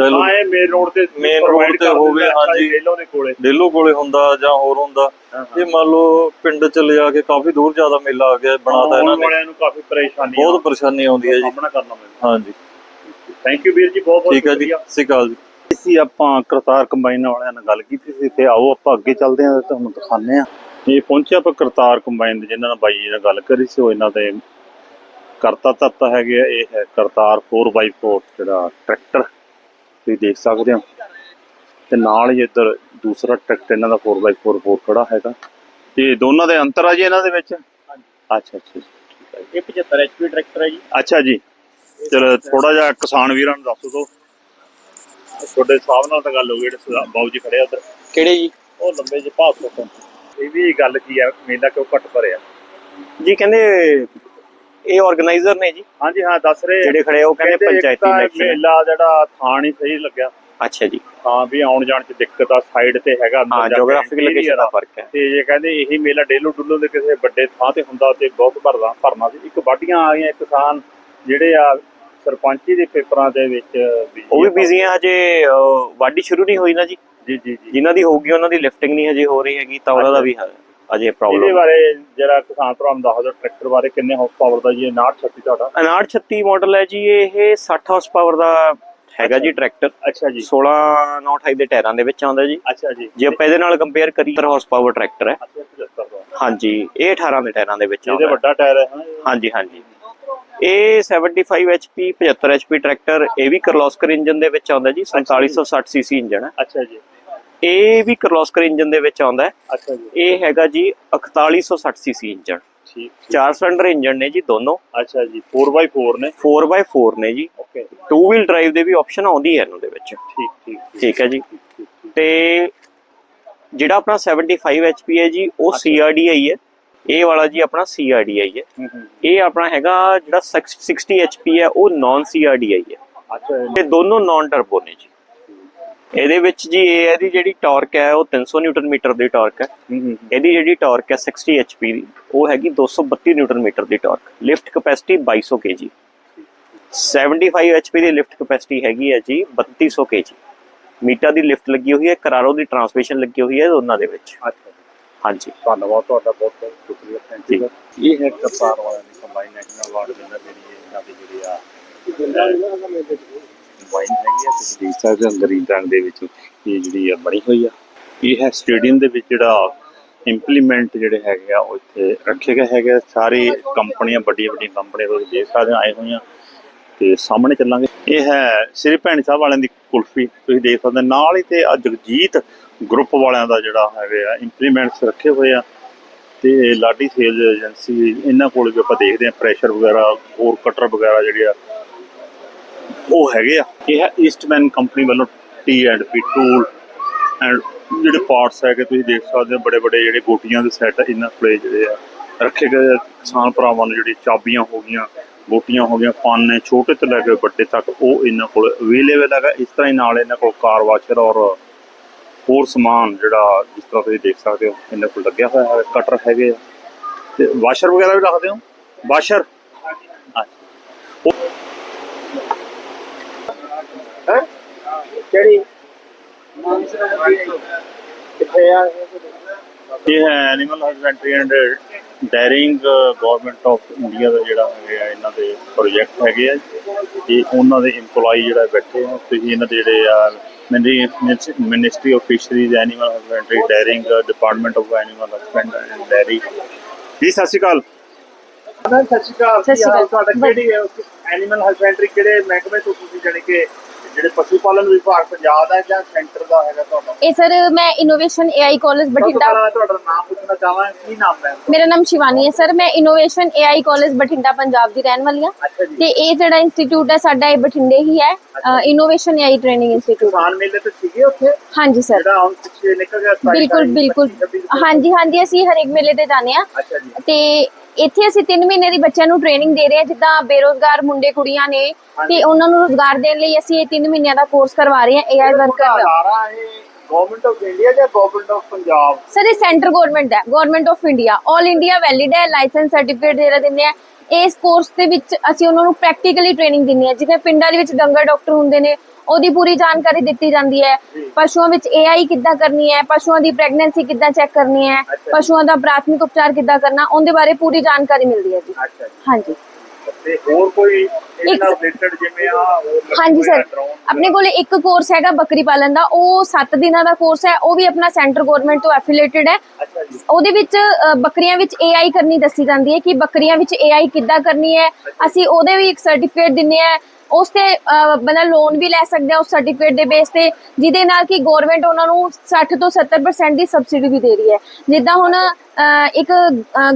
ਹਾਂ ਇਹ ਮੇਨ ਰੋਡ ਤੇ Main road ਤੇ ਹੋਵੇ, ਹਾਂਜੀ। ਡੇਲੋਂ ਦੇ ਕੋਲੇ। ਡੇਲੋ ਕੋਲੇ ਹੁੰਦਾ ਜਾਂ ਹੋਰ ਹੁੰਦਾ। ਇਹ ਮੰਨ ਲਓ ਪਿੰਡ ਚ ਲਿਜਾ ਕੇ ਕਾਫੀ ਦੂਰ ਜ਼ਿਆਦਾ ਮੇਲਾ ਆ ਗਿਆ ਬਣਾਤਾ ਇਹਨਾਂ ਨੇ। ਵਾਲਿਆਂ ਨੂੰ ਕਾਫੀ ਪਰੇਸ਼ਾਨੀ ਬਹੁਤ ਪਰੇਸ਼ਾਨੀ ਆਉਂਦੀ ਹੈ ਜੀ। ਸਾਹਮਣਾ ਕਰਨਾ ਪੈਂਦਾ। ਹਾਂਜੀ। ਥੈਂਕ ਯੂ ਵੀਰ ਜੀ ਬਹੁਤ ਬਹੁਤ ਠੀਕ ਹੈ ਜੀ। ਸ਼ੁਕਰੀਆ। ਸਤਿ ਸ਼੍ਰੀ ਅਕਾਲ ਜੀ। ਅਸੀਂ ਆਪਾਂ ਕਰਤਾਰ ਕੰਬਾਈਨ ਵਾਲਿਆਂ ਨਾਲ ਗੱਲ ਕੀਤੀ ਸੀ ਤੇ ਆਓ ਆਪਾਂ ਅੱਗੇ ਚੱਲਦੇ ਹਾਂ ਤੇ ਤੁਹਾਨੂੰ ਦਿਖਾਉਂਦੇ ਹਾਂ। ਇਹ ਪਹੁੰਚਿਆ ਆਪਾਂ ਕਰਤਾਰ ਕੰਬਾਈਨ ਦੇ ਜਿਨ੍ਹਾਂ ਨਾਲ ਬਾਈ ਜੀ ਨਾਲ ਗੱਲ ਕਰੀ ਸੀ ਉਹ ਇਹਨਾਂ ਦੇ ਕਰਤਾ ਤੱਤਾ ਹੈਗੇ ਆ ਇਹ ਹੈ ਕਰਤਾਰ 4x4 ਜਿਹੜਾ ਟਰੈਕਟਰ ਤੁਸੀਂ ਦੇਖ ਸਕਦੇ ਹੋ। ਤੇ ਨਾਲ ਹੀ ਇੱਧਰ ਦੂਸਰਾ ਟਰੈਕਟਰ ਇਹਨਾਂ ਦਾ 4x4 ਹੋਰ ਖੜਾ ਹੈਗਾ। ਤੇ ਦੋਨਾਂ ਦੇ ਅੰਤਰ ਆ ਜੀ ਇਹਨਾਂ ਦੇ ਵਿੱਚ? ਅੱਛਾ ਅੱਛਾ। ਇਹ 75 ਐਚਪੀ ਟਰੈਕਟਰ ਹੈ ਜੀ। ਅੱਛਾ ਜੀ। ਚਲੋ ਥੋੜਾ ਜਿਹਾ ਕਿਸਾਨ ਵੀਰਾਂ ਨੂੰ ਦੱਸ ਦਿਓ। ਤੁਹਾਡੇ ਹਿਸਾਬ ਨਾਲ ਤਾਂ ਗੱਲ ਹੋ ਗਈ ਜਿਹੜੇ ਬਾਊ ਜੀ ਖੜੇ ਆ ਉੱਧਰ। ਕਿਹੜੇ ਜੀ? ਉਹ ਲੰਬੇ ਜਿਹੇ ਭਾਸ ਤੋਂ ਇਹ ਵੀ ਗੱਲ ਕੀ ਆ ਮੇਲਾ ਕਿਉਂ ਘੱਟ ਭਰਿਆ? ਜੀ ਕਹਿੰਦੇ ਇਹ ਆਰਗੇਨਾਈਜ਼ਰ ਨੇ ਜੀ। ਹਾਂਜੀ ਹਾਂ ਦੱਸ ਰਹੇ ਜਿਹੜੇ ਖੜੇ ਉਹ ਕਹਿੰਦੇ ਪੰਚਾਇਤੀ ਹੈ। ਮੇਲਾ ਜਿਹੜਾ ਥਾਂ ਨਹੀਂ ਸਹੀ ਲੱਗਿਆ। ਅੱਛਾ ਜੀ। ਹਾਂ ਵੀ ਆਉਣ ਜਾਣ ਚ ਦਿੱਕਤ ਆ ਸਾਈਡ ਤੇ ਹੈਗਾ ਅੰਦਰ ਹਾਂ ਜੀਓਗ੍ਰਾਫਿਕ ਲੋਕੇਸ਼ਨ ਦਾ। ਫ਼ਰਕ ਹੈ। ਤੇ ਜੇ ਕਹਿੰਦੇ ਇਹੀ ਮੇਲਾ ਡੇਲੋ ਡੁੱਲੋ ਦੇ ਕਿਸੇ ਵੱਡੇ ਥਾਂ ਤੇ ਹੁੰਦਾ ਤੇ ਬਹੁਤ ਭਰਦਾ ਭਰਨਾ ਸੀ। ਇੱਕ ਵਾਢੀਆਂ ਆ ਗਈਆਂ ਕਿਸਾਨ ਜਿਹੜੇ ਆ ਸਰਪੰਚੀ ਦੇ ਪੇਪਰਾਂ ਦੇ ਵਿੱਚ ਉਹ ਵੀ ਆ। ਬਿਜ਼ੀ ਹੈ ਹਜੇ ਵਾਢੀ ਸ਼ੁਰੂ ਨਹੀਂ ਹੋਈ ਨਾ ਜੀ। ਜੀ ਜੀ ਜਿਨ੍ਹਾਂ ਦੀ ਹੋਊਗੀ ਉਹਨਾਂ ਦੀ ਲਿਫਟਿੰਗ ਨਹੀਂ ਹਜੇ ਹੋ ਰਹੀ ਹੈਗੀ ਤਾਂ ਉਹਨਾਂ ਦਾ ਵੀ ਅਜੇ ਇਹਦੇ ਪ੍ਰੋਬਲਮ ਬਾਰੇ ਜਿਹੜਾ ਕਿਸਾਨ ਭਰਾ ਨੂੰ ਦੱਸ ਟਰੈਕਟਰ ਬਾਰੇ ਕਿੰਨੇ ਹਾਰਸ ਪਾਵਰ ਦਾ ਜੀ ਇਹ 936 ਤੁਹਾਡਾ? 5936 ਮਾਡਲ ਹੈ ਜੀ ਇਹ 60 ਹਾਰਸ ਪਾਵਰ ਦਾ ਹੈਗਾ ਜੀ ਟਰੈਕਟਰ ਅੱਛਾ ਜੀ। 16 928 ਦੇ ਟਾਇਰਾਂ ਦੇ ਵਿੱਚ ਆਉਂਦਾ ਜੀ। ਅੱਛਾ ਜੀ। ਜੇ ਆਪਾਂ ਇਹਦੇ ਨਾਲ ਕੰਪੇਅਰ ਕਰੀਏ ਤਾਂ ਹਾਰਸ ਪਾਵਰ ਟਰੈਕਟਰ ਹੈ। ਅੱਛਾ 75 ਦਾ। ਹਾਂਜੀ ਇਹ 18 ਦੇ ਟਾਇਰਾਂ ਦੇ ਵਿੱਚ ਇਹਦੇ ਆਉਂਦਾ ਹੈ। ਵੱਡਾ ਟਾਇਰ ਹੈ। ਹਾਂਜੀ ਹਾਂਜੀ। ਇਹ 75 HP 75 HP ਟਰੈਕਟਰ ਇਹ ਵੀ ਕਰਲੋਸਕਰ ਇੰਜਨ ਦੇ ਵਿੱਚ ਆਉਂਦਾ ਜੀ 4760 ਸੀਸੀ ਇੰਜਨ ਹੈ। ਅੱਛਾ ਜੀ। ਇਹ ਵੀ ਕਰਲੋਸਕਰ ਇੰਜਨ ਦੇ ਵਿੱਚ ਆਉਂਦਾ ਹੈ। ਅੱਛਾ ਜੀ। ਇਹ ਹੈਗਾ ਜੀ 4160 ਸੀਸੀ ਇੰਜਨ ਠੀਕ। ਚਾਰ ਸਿਲੰਡਰ ਇੰਜਨ ਨੇ ਜੀ ਦੋਨੋਂ। ਅੱਛਾ ਜੀ 4x4 ਨੇ। 4x4 ਨੇ ਜੀ। ਓਕੇ ਟੂ ਵੀਲ ਡਰਾਈਵ ਦੇ ਵੀ ਆਪਸ਼ਨ ਆਉਂਦੀ ਹੈ ਇਹਨਾਂ ਦੇ ਵਿੱਚ। ਠੀਕ ਠੀਕ ਠੀਕ। ਹੈ ਜੀ। ਤੇ ਜਿਹੜਾ ਆਪਣਾ 75 HP ਹੈ ਜੀ ਉਹ CRDI ਹੈ। ਇਹ ਵਾਲਾ ਜੀ ਆਪਣਾ CRDI ਹੈ। ਹੂੰ ਹੂੰ। ਇਹ ਆਪਣਾ ਹੈਗਾ ਜਿਹੜਾ 60 HP ਹੈ ਉਹ ਨਾਨ CRDI ਹੈ। ਅੱਛਾ ਇਹ- ਤੇ ਦੋਨੋਂ ਨਾਨ ਟਰਬੋ ਨੇ ਜੀ। ਇਹਦੇ ਵਿੱਚ ਜੀ ਇਹ ਇਹਦੀ ਜਿਹੜੀ ਟਾਰਕ ਹੈ ਉਹ 300 ਨਿਊਟਨ ਮੀਟਰ ਦੀ ਟਾਰਕ ਹੈ। ਹੂੰ ਹੂੰ ਇਹਦੀ ਜਿਹੜੀ ਟਾਰਕ ਹੈ 60 HP ਦੀ ਉਹ ਹੈਗੀ 232 ਨਿਊਟਨ ਮੀਟਰ ਦੀ torque lift capacity 2200 kg 75 HP ਦੀ ਲਿਫਟ ਕਪੈਸਿਟੀ ਹੈਗੀ ਹੈ ਜੀ 3200 kg ਮੀਟਰ ਦੀ ਲਿਫਟ ਲੱਗੀ ਹੋਈ ਹੈ ਕਰਾਰੋ ਦੀ ਟਰਾਂਸਮਿਸ਼ਨ ਲੱਗੀ ਹੋਈ ਹੈ ਦੋਨਾਂ ਦੇ ਵਿੱਚ। ਅੱਛਾ। ਹਾਂਜੀ। ਧੰਨਵਾਦ ਤੁਹਾਡਾ ਬਹੁਤ ਬਹੁਤ ਸ਼ੁਕਰੀਆ ਥੈਂਕ ਯੂ ਇਹ ਹੈ ਕਰਤਾਰ ਵਾਲਿਆਂ ਦੀ ਕੰਬਾਈਨ ਨੈਸ਼ਨਲ ਅਵਾਰਡ ਵਿਨਰ ਜਿਹੜੀ ਇਹ ਇਹਨਾਂ ਦੀ ਜਿਹੜੀ ਆ ਕੰਬਾਈਨ ਹੈਗੀ ਆ ਤੁਸੀਂ ਦੇਖ ਸਕਦੇ ਹੋ ਗ੍ਰੀਨ ਰੰਗ ਦੇ ਵਿੱਚ ਇਹ ਜਿਹੜੀ ਆ ਬਣੀ ਹੋਈ ਆ। ਇਹ ਹੈ ਸਟੇਡੀਅਮ ਦੇ ਵਿੱਚ ਜਿਹੜਾ ਇੰਪਲੀਮੈਂਟ ਜਿਹੜੇ ਹੈਗੇ ਆ ਉਹ ਇੱਥੇ ਰੱਖੇ ਗਏ ਹੈਗੇ। ਸਾਰੀ ਕੰਪਨੀਆਂ ਵੱਡੀਆਂ ਵੱਡੀਆਂ ਕੰਪਨੀਆਂ ਤੁਸੀਂ ਦੇਖ ਸਕਦੇ ਹੋ ਆਏ ਹੋਈਆਂ ਤੇ ਸਾਹਮਣੇ ਚੱਲਾਂਗੇ। ਇਹ ਹੈ ਸ੍ਰੀ ਭੈਣੀ ਸਾਹਿਬ ਵਾਲਿਆਂ ਦੀ ਕੁਲਫੀ ਤੁਸੀਂ ਦੇਖ ਸਕਦੇ ਹੋ। ਨਾਲ ਹੀ ਤੇ ਆ ਜਗਜੀਤ ਗਰੁੱਪ ਵਾਲਿਆਂ ਦਾ ਜਿਹੜਾ ਹੈਗੇ ਆ ਇੰਪਲੀਮੈਂਟਸ ਰੱਖੇ ਹੋਏ ਆ ਤੇ ਲਾਡੀ ਸੇਲ ਏਜੰਸੀ ਇਹਨਾਂ ਕੋਲ ਵੀ ਆਪਾਂ ਦੇਖਦੇ ਆ ਪ੍ਰੈਸ਼ਰ ਵਗੈਰਾ, ਹੋਰ ਕਟਰ ਵਗੈਰਾ ਜਿਹੜੇ ਆ, ਉਹ ਹੈਗੇ ਆ ਇਹ ਹੈ ਈਸਟਮੈਨ ਕੰਪਨੀ ਵੱਲੋਂ T and P tool and ਜਿਹੜੇ ਪਾਰਟਸ ਹੈਗੇ ਤੁਸੀਂ ਦੇਖ ਸਕਦੇ ਹੋ ਬੜੇ ਬੜੇ ਜਿਹੜੇ ਗੋਟੀਆਂ ਦੇ ਸੈੱਟ ਇਹਨਾਂ ਕੋਲੇ ਜਿਹੜੇ ਆ ਰੱਖੇ ਗਏ ਆ। ਕਿਸਾਨ ਭਰਾਵਾਂ ਨੂੰ ਜਿਹੜੀ ਚਾਬੀਆਂ ਹੋ ਗਈਆਂ, ਗੋਟੀਆਂ ਹੋ ਗਈਆਂ, ਪਾਨੇ ਛੋਟੇ ਤੋਂ ਲੈ ਕੇ ਵੱਡੇ ਤੱਕ ਉਹ ਇਹਨਾਂ ਕੋਲ ਅਵੇਲੇਬਲ ਹੈਗਾ ਇਸ ਤਰ੍ਹਾਂ ਹੀ ਨਾਲ ਇਹਨਾਂ ਕੋਲ ਕਾਰ ਵਾਸ਼ਰ ਔਰ ਹੋਰ ਸਮਾਨ ਜਿਹੜਾ ਜਿਸ ਤਰ੍ਹਾਂ ਤੁਸੀਂ ਦੇਖ ਸਕਦੇ ਹੋ, ਇਹਨਾਂ ਕੋਲ ਲੱਗਿਆ ਹੋਇਆ ਹੈ, ਕਟਰ ਹੈਗੇ ਆ। ਤੇ ਵਾਸ਼ਰ ਵਗੈਰਾ ਵੀ ਰੱਖਦੇ ਹੋ? ਵਾਸ਼ਰ? ਕਿਹੜੀ? ਕਿੱਥੇ ਆ? ਇਹ ਹੈ animal husbandry and dairying government of India ਦਾ ਜਿਹੜਾ ਹੈਗਾ ਇਹਨਾਂ ਦੇ ਪ੍ਰੋਜੈਕਟ ਹੈਗੇ ਆ। ਇਹ ਉਹਨਾਂ ਦੇ EMPLOYE ਜਿਹੜਾ ਬੈਠੇ ਆ, ਤੁਸੀਂ ਇਹਨਾਂ ਦੇ ਜਿਹੜੇ ਆ ministry of fisheries animal husbandry dairying department of animal husbandry and dairy ਜੀ ਸਤਿ ਸ਼੍ਰੀ ਅਕਾਲ। ਸਤਿ ਸ਼੍ਰੀ ਅਕਾਲ। ਸਤਿ ਸ਼੍ਰੀ ਅਕਾਲ। ਤੁਹਾਡਾ ਕਿਹੜੀ ਐਨੀਮਲ ਹਸਬੈਂਡਰੀ ਕਿਹੜੇ ਮਹਿਕਮੇ ਤੋਂ ਤੁਸੀਂ ਜਾਣੀ ਕਿ ਜਿਹੜੇ ਪਸ਼ੂ ਪਾਲਣ ਵਿਭਾਗ ਪੰਜਾਬ ਦਾ ਜਾਂ ਸੈਂਟਰ ਦਾ ਹੈਗਾ ਤੁਹਾਡਾ? ਇਹ ਸਰ ਮੈਂ ਇਨੋਵੇਸ਼ਨ ਏਆਈ ਕਾਲਜ ਬਠਿੰਡਾ ਮੈਂ ਤੁਹਾਡਾ ਨਾਮ ਪੁੱਛਣਾ ਚਾਹਾਂ ਕੀ ਨਾਮ ਹੈ? ਮੇਰਾ ਨਾਮ ਸ਼ਿਵਾਨੀ ਹੈ ਸਰ ਮੈਂ innovation AI college Bathinda Punjab ਦੀ ਰਹਿਣ ਵਾਲੀ ਹਾਂ। ਤੇ ਇਹ ਜਿਹੜਾ ਇੰਸਟੀਚਿਊਟ ਹੈ ਸਾਡਾ ਇਹ ਬਠਿੰਡੇ ਹੀ ਹੈ। ਇਨੋਵੇਸ਼ਨ ਏਆਈ ਟ੍ਰੇਨਿੰਗ ਇੰਸਟੀਚਿਊਟ ਕਿਸਾਨ ਮੇਲੇ ਤੇ ਸੀਗੇ ਉੱਥੇ? ਹਾਂਜੀ ਸਰ। ਜਿਹੜਾ ਹੁਣ ਪਿੱਛੇ ਨਿਕਲ ਗਿਆ ਬਿਲਕੁਲ ਬਿਲਕੁਲ। ਹਾਂਜੀ ਹਾਂਜੀ ਅਸੀਂ ਹਰੇਕ ਮੇਲੇ ਤੇ ਜਾਂਦੇ ਆ ਤੇ ਇੱਥੇ ਅਸੀਂ 3 ਮਹੀਨੇ ਦੀ ਬੱਚਿਆਂ ਨੂੰ ਟ੍ਰੇਨਿੰਗ ਦੇ ਰਹੇ ਹਾਂ ਜਿੱਦਾਂ ਬੇਰੋਜ਼ਗਾਰ ਮੁੰਡੇ ਕੁੜੀਆਂ ਨੇ ਤੇ ਉਹਨਾਂ ਨੂੰ ਰੋਜ਼ਗਾਰ ਦੇਣ ਲਈ ਅਸੀਂ ਇਹ 3 ਮਹੀਨਿਆਂ ਦਾ ਕੋਰਸ ਕਰਵਾ ਰਹੇ ਹਾਂ ਏਆਈ ਵਰਕਰ ਦਾ। ਗਵਰਨਮੈਂਟ ਆਫ ਇੰਡੀਆ ਜਾਂ ਗਵਰਨਮੈਂਟ ਆਫ ਪੰਜਾਬ ਸਰ ਇਹ centre government the government of India 올 India valid ਹੈ ਲਾਇਸੈਂਸ ਸਰਟੀਫਿਕੇਟ ਜਿਹੜਾ ਦਿੰਦੇ ਆ। ਇਸ ਕੋਰਸ ਦੇ ਵਿੱਚ ਅਸੀਂ ਉਹਨਾਂ ਨੂੰ ਪ੍ਰੈਕਟੀਕਲੀ ਟ੍ਰੇਨਿੰਗ ਦਿੰਦੇ ਆ ਜਿਵੇਂ ਪਿੰਡਾਂ ਦੇ ਵਿੱਚ ਡੰਗਰ ਡਾਕਟਰ ਹੁੰਦੇ ਨੇ ਉਹਦੀ ਪੂਰੀ ਜਾਣਕਾਰੀ ਦਿੱਤੀ ਜਾਂਦੀ ਹੈ। ਪਸ਼ੂਆਂ ਵਿੱਚ ਏਆਈ ਕਿੱਦਾਂ ਕਰਨੀ ਹੈ ਪਸ਼ੂਆਂ ਦੀ ਪ੍ਰੈਗਨੈਂਸੀ ਕਿੱਦਾਂ ਚੈੱਕ ਕਰਨੀ ਹੈ ਪਸ਼ੂਆਂ ਦਾ ਪ੍ਰਾਥਮਿਕ ਉਪਚਾਰ ਕਿੱਦਾਂ ਕਰਨਾ ਉਹਦੇ ਬਾਰੇ ਪੂਰੀ ਜਾਣਕਾਰੀ ਮਿਲਦੀ ਹੈ ਜੀ। ਹਾਂਜੀ। ਤੇ ਹੋਰ ਕੋਈ ਇਹਦੇ ਇੱਕ- ਨਾਲ ਰਿਲੇਟਡ ਜਿਵੇਂ ਆ ਹੋਰ ਲੱਗੇ ਹਾਂਜੀ ਸਰ ਆਪਣੇ ਕੋਲ ਇੱਕ ਕੋਰਸ ਹੈਗਾ ਬੱਕਰੀ ਪਾਲਣ ਦਾ ਉਹ 7 ਦਿਨਾਂ ਦਾ ਕੋਰਸ ਹੈ ਉਹ ਵੀ ਆਪਣਾ ਸੈਂਟਰ ਗਵਰਨਮੈਂਟ ਤੋਂ ਐਫੀਲੀਏਟਡ ਹੈ। ਉਹਦੇ ਵਿੱਚ ਬੱਕਰੀਆਂ ਵਿੱਚ AI ਕਰਨੀ ਦੱਸੀ ਜਾਂਦੀ ਹੈ ਕਿ ਬੱਕਰੀਆਂ ਵਿੱਚ AI ਕਿੱਦਾਂ ਕਰਨੀ ਹੈ ਅਸੀਂ ਉਹਦੇ ਵੀ ਇੱਕ ਸਰਟੀਫਿਕੇਟ ਦਿੰਨੇ ਆ ਉਸ ਤੇ ਅ, ਬੰਦਾ ਲੋਨ ਵੀ ਲੈ ਸਕਦੇ ਸਕਦਾ ਉਸ ਸਰਟੀਫਿਕੇਟ ਦੇ ਬੇਸ ਤੇ ਜਿਹਦੇ ਨਾਲ ਕਿ ਗਵਰਨਮੈਂਟ ਉਹਨਾਂ ਨੂੰ 60 ਤੋਂ 70% ਦੀ ਸਬਸਿਡੀ ਵੀ ਦੇ ਰਹੀ ਹੈ। ਜਿੱਦਾਂ ਹੁਣ ਇੱਕ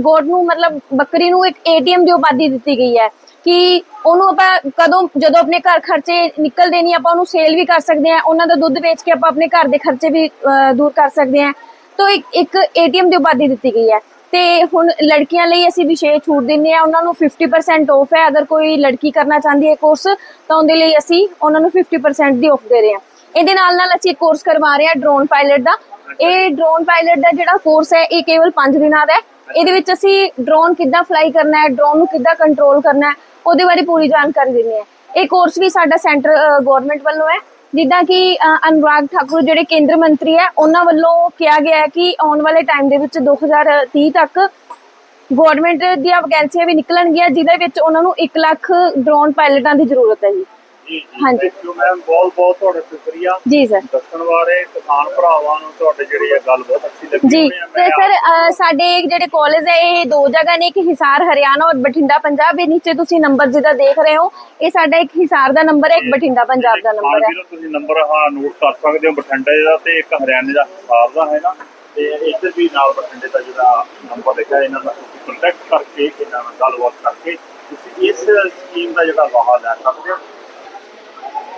ਗੋਡ ਨੂੰ ਮਤਲਬ ਬੱਕਰੀ ਨੂੰ ਇੱਕ ATM ਦੀ ਉਪਾਧੀ ਦਿੱਤੀ ਗਈ ਹੈ ਕਿ ਉਹਨੂੰ ਆਪਾਂ ਕਦੋਂ ਜਦੋਂ ਆਪਣੇ ਘਰ ਖਰਚੇ ਨਿਕਲਦੇ ਨਹੀਂ ਆਪਾਂ ਉਹਨੂੰ ਸੇਲ ਵੀ ਕਰ ਸਕਦੇ ਹਾਂ। ਉਹਨਾਂ ਦਾ ਦੁੱਧ ਵੇਚ ਕੇ ਆਪਾਂ ਆਪਣੇ ਘਰ ਦੇ ਖਰਚੇ ਵੀ ਦੂਰ ਕਰ ਸਕਦੇ ਹਾਂ। ਤਾਂ ਇੱਕ ਇੱਕ ਏਟੀਐਮ ਦੀ ਉਪਾਧੀ ਦਿੱਤੀ ਗਈ ਹੈ। ਤੇ ਹੁਣ ਲੜਕੀਆਂ ਲਈ ਅਸੀਂ ਵਿਸ਼ੇਸ਼ ਛੂਟ ਦਿੰਦੇ ਆ ਉਹਨਾਂ ਨੂੰ 50% ਆਫ ਹੈ। ਅਗਰ ਕੋਈ ਲੜਕੀ ਕਰਨਾ ਚਾਹੁੰਦੀ ਹੈ ਕੋਰਸ ਤਾਂ ਉਹਦੇ ਲਈ ਅਸੀਂ ਉਹਨਾਂ ਨੂੰ 50% ਦੀ ਆਫ ਦੇ ਰਹੇ ਹਾਂ। ਇਹਦੇ ਨਾਲ ਨਾਲ ਅਸੀਂ ਇੱਕ ਕੋਰਸ ਕਰਵਾ ਰਹੇ ਹਾਂ ਡਰੋਨ ਪਾਇਲਟ ਦਾ। ਇਹ ਡਰੋਨ ਪਾਇਲਟ ਦਾ ਜਿਹੜਾ ਕੋਰਸ ਹੈ, ਇਹ ਕੇਵਲ 5 ਦਿਨਾਂ ਦਾ ਹੈ। ਇਹਦੇ ਵਿੱਚ ਅਸੀਂ ਡਰੋਨ ਕਿੱਦਾਂ ਫਲਾਈ ਕਰਨਾ ਹੈ ਡਰੋਨ ਨੂੰ ਕਿੱਦਾਂ ਕੰਟਰੋਲ ਕਰਨਾ ਹੈ, ਉਹਦੇ ਬਾਰੇ ਪੂਰੀ ਜਾਣਕਾਰੀ ਦਿੰਦੇ ਆ ਇਹ ਕੋਰਸ ਵੀ ਸਾਡਾ ਸੈਂਟਰ ਗਵਰਨਮੈਂਟ ਵੱਲੋਂ ਹੈ। ਜਿੱਦਾਂ ਕਿ ਅਨੁਰਾਗ ਠਾਕੁਰ ਜਿਹੜੇ ਕੇਂਦਰ ਮੰਤਰੀ ਹੈ, ਉਹਨਾਂ ਵੱਲੋਂ ਕਿਹਾ ਗਿਆ ਹੈ ਕਿ ਆਉਣ ਵਾਲੇ ਟਾਈਮ ਦੇ ਵਿੱਚ 2030 ਤੱਕ ਗਵਰਨਮੈਂਟ ਦੀਆਂ ਵੈਕੈਂਸੀਆਂ ਵੀ ਨਿਕਲਣਗੀਆਂ, ਜਿਹਦੇ ਵਿੱਚ ਉਹਨਾਂ ਨੂੰ 1 ਲੱਖ ਡਰੋਨ ਪਾਇਲਟਾਂ ਦੀ ਜ਼ਰੂਰਤ ਹੈ ਜੀ। ਜੀ ਹਾਂਜੀ। ਥੈਂਕ ਯੂ ਮੈਮ ਬਹੁਤ ਬਹੁਤ ਤੁਹਾਡਾ ਸ਼ੁਕਰੀਆ। ਜੀ ਸਰ ਦੱਸਣ ਬਾਰੇ ਕਿਸਾਨ ਭਰਾਵਾਂ ਨੂੰ ਤੁਹਾਡੇ ਜਿਹੜੀ ਇਹ ਗੱਲ ਬਹੁਤ ਅੱਛੀ ਲੱਗੀ ਜੀ। ਤੇ ਸਰ ਸਾਡੇ ਜਿਹੜੇ ਕਾਲਜ ਹੈ ਇਹ ਦੋ ਜਗ੍ਹਾ ਨੇ ਇੱਕ ਹਿਸਾਰ ਹਰਿਆਣਾ ਔਰ ਬਠਿੰਡਾ ਪੰਜਾਬ। ਇਹ ਨੀਚੇ ਤੁਸੀਂ ਨੰਬਰ ਜਿਹਦਾ ਦੇਖ ਰਹੇ ਹੋ ਇਹ ਸਾਡਾ ਇੱਕ ਹਿਸਾਰ ਦਾ ਨੰਬਰ ਹੈ ਇੱਕ ਬਠਿੰਡਾ ਪੰਜਾਬ ਦਾ ਨੰਬਰ ਹੈ। ਤੁਸੀਂ ਨੰਬਰ ਹਾਂ ਨੋਟ ਕਰ ਸਕਦੇ ਹੋ ਬਠਿੰਡੇ ਦਾ ਤੇ ਇੱਕ ਹਰਿਆਣੇ ਦਾ ਹਿਸਾਬ ਦਾ ਹੈਗਾ ਤੇ ਇੱਧਰ ਵੀ ਨਾਲ ਬਠਿੰਡੇ ਦਾ ਜਿਹੜਾ ਨੰਬਰ ਲਿਖਿਆ ਇਹਨਾਂ ਦਾ ਤੁਸੀਂ ਕੰਟੈਕਟ ਕਰਕੇ ਇਹਨਾਂ ਨਾਲ ਗੱਲਬਾਤ ਕਰਕੇ ਤੁਸੀਂ ਇਸ ਸਕੀਮ ਦਾ ਜਿਹੜਾ ਲਾਹਾ ਲੈ ਸਕਦੇ ਹੋ।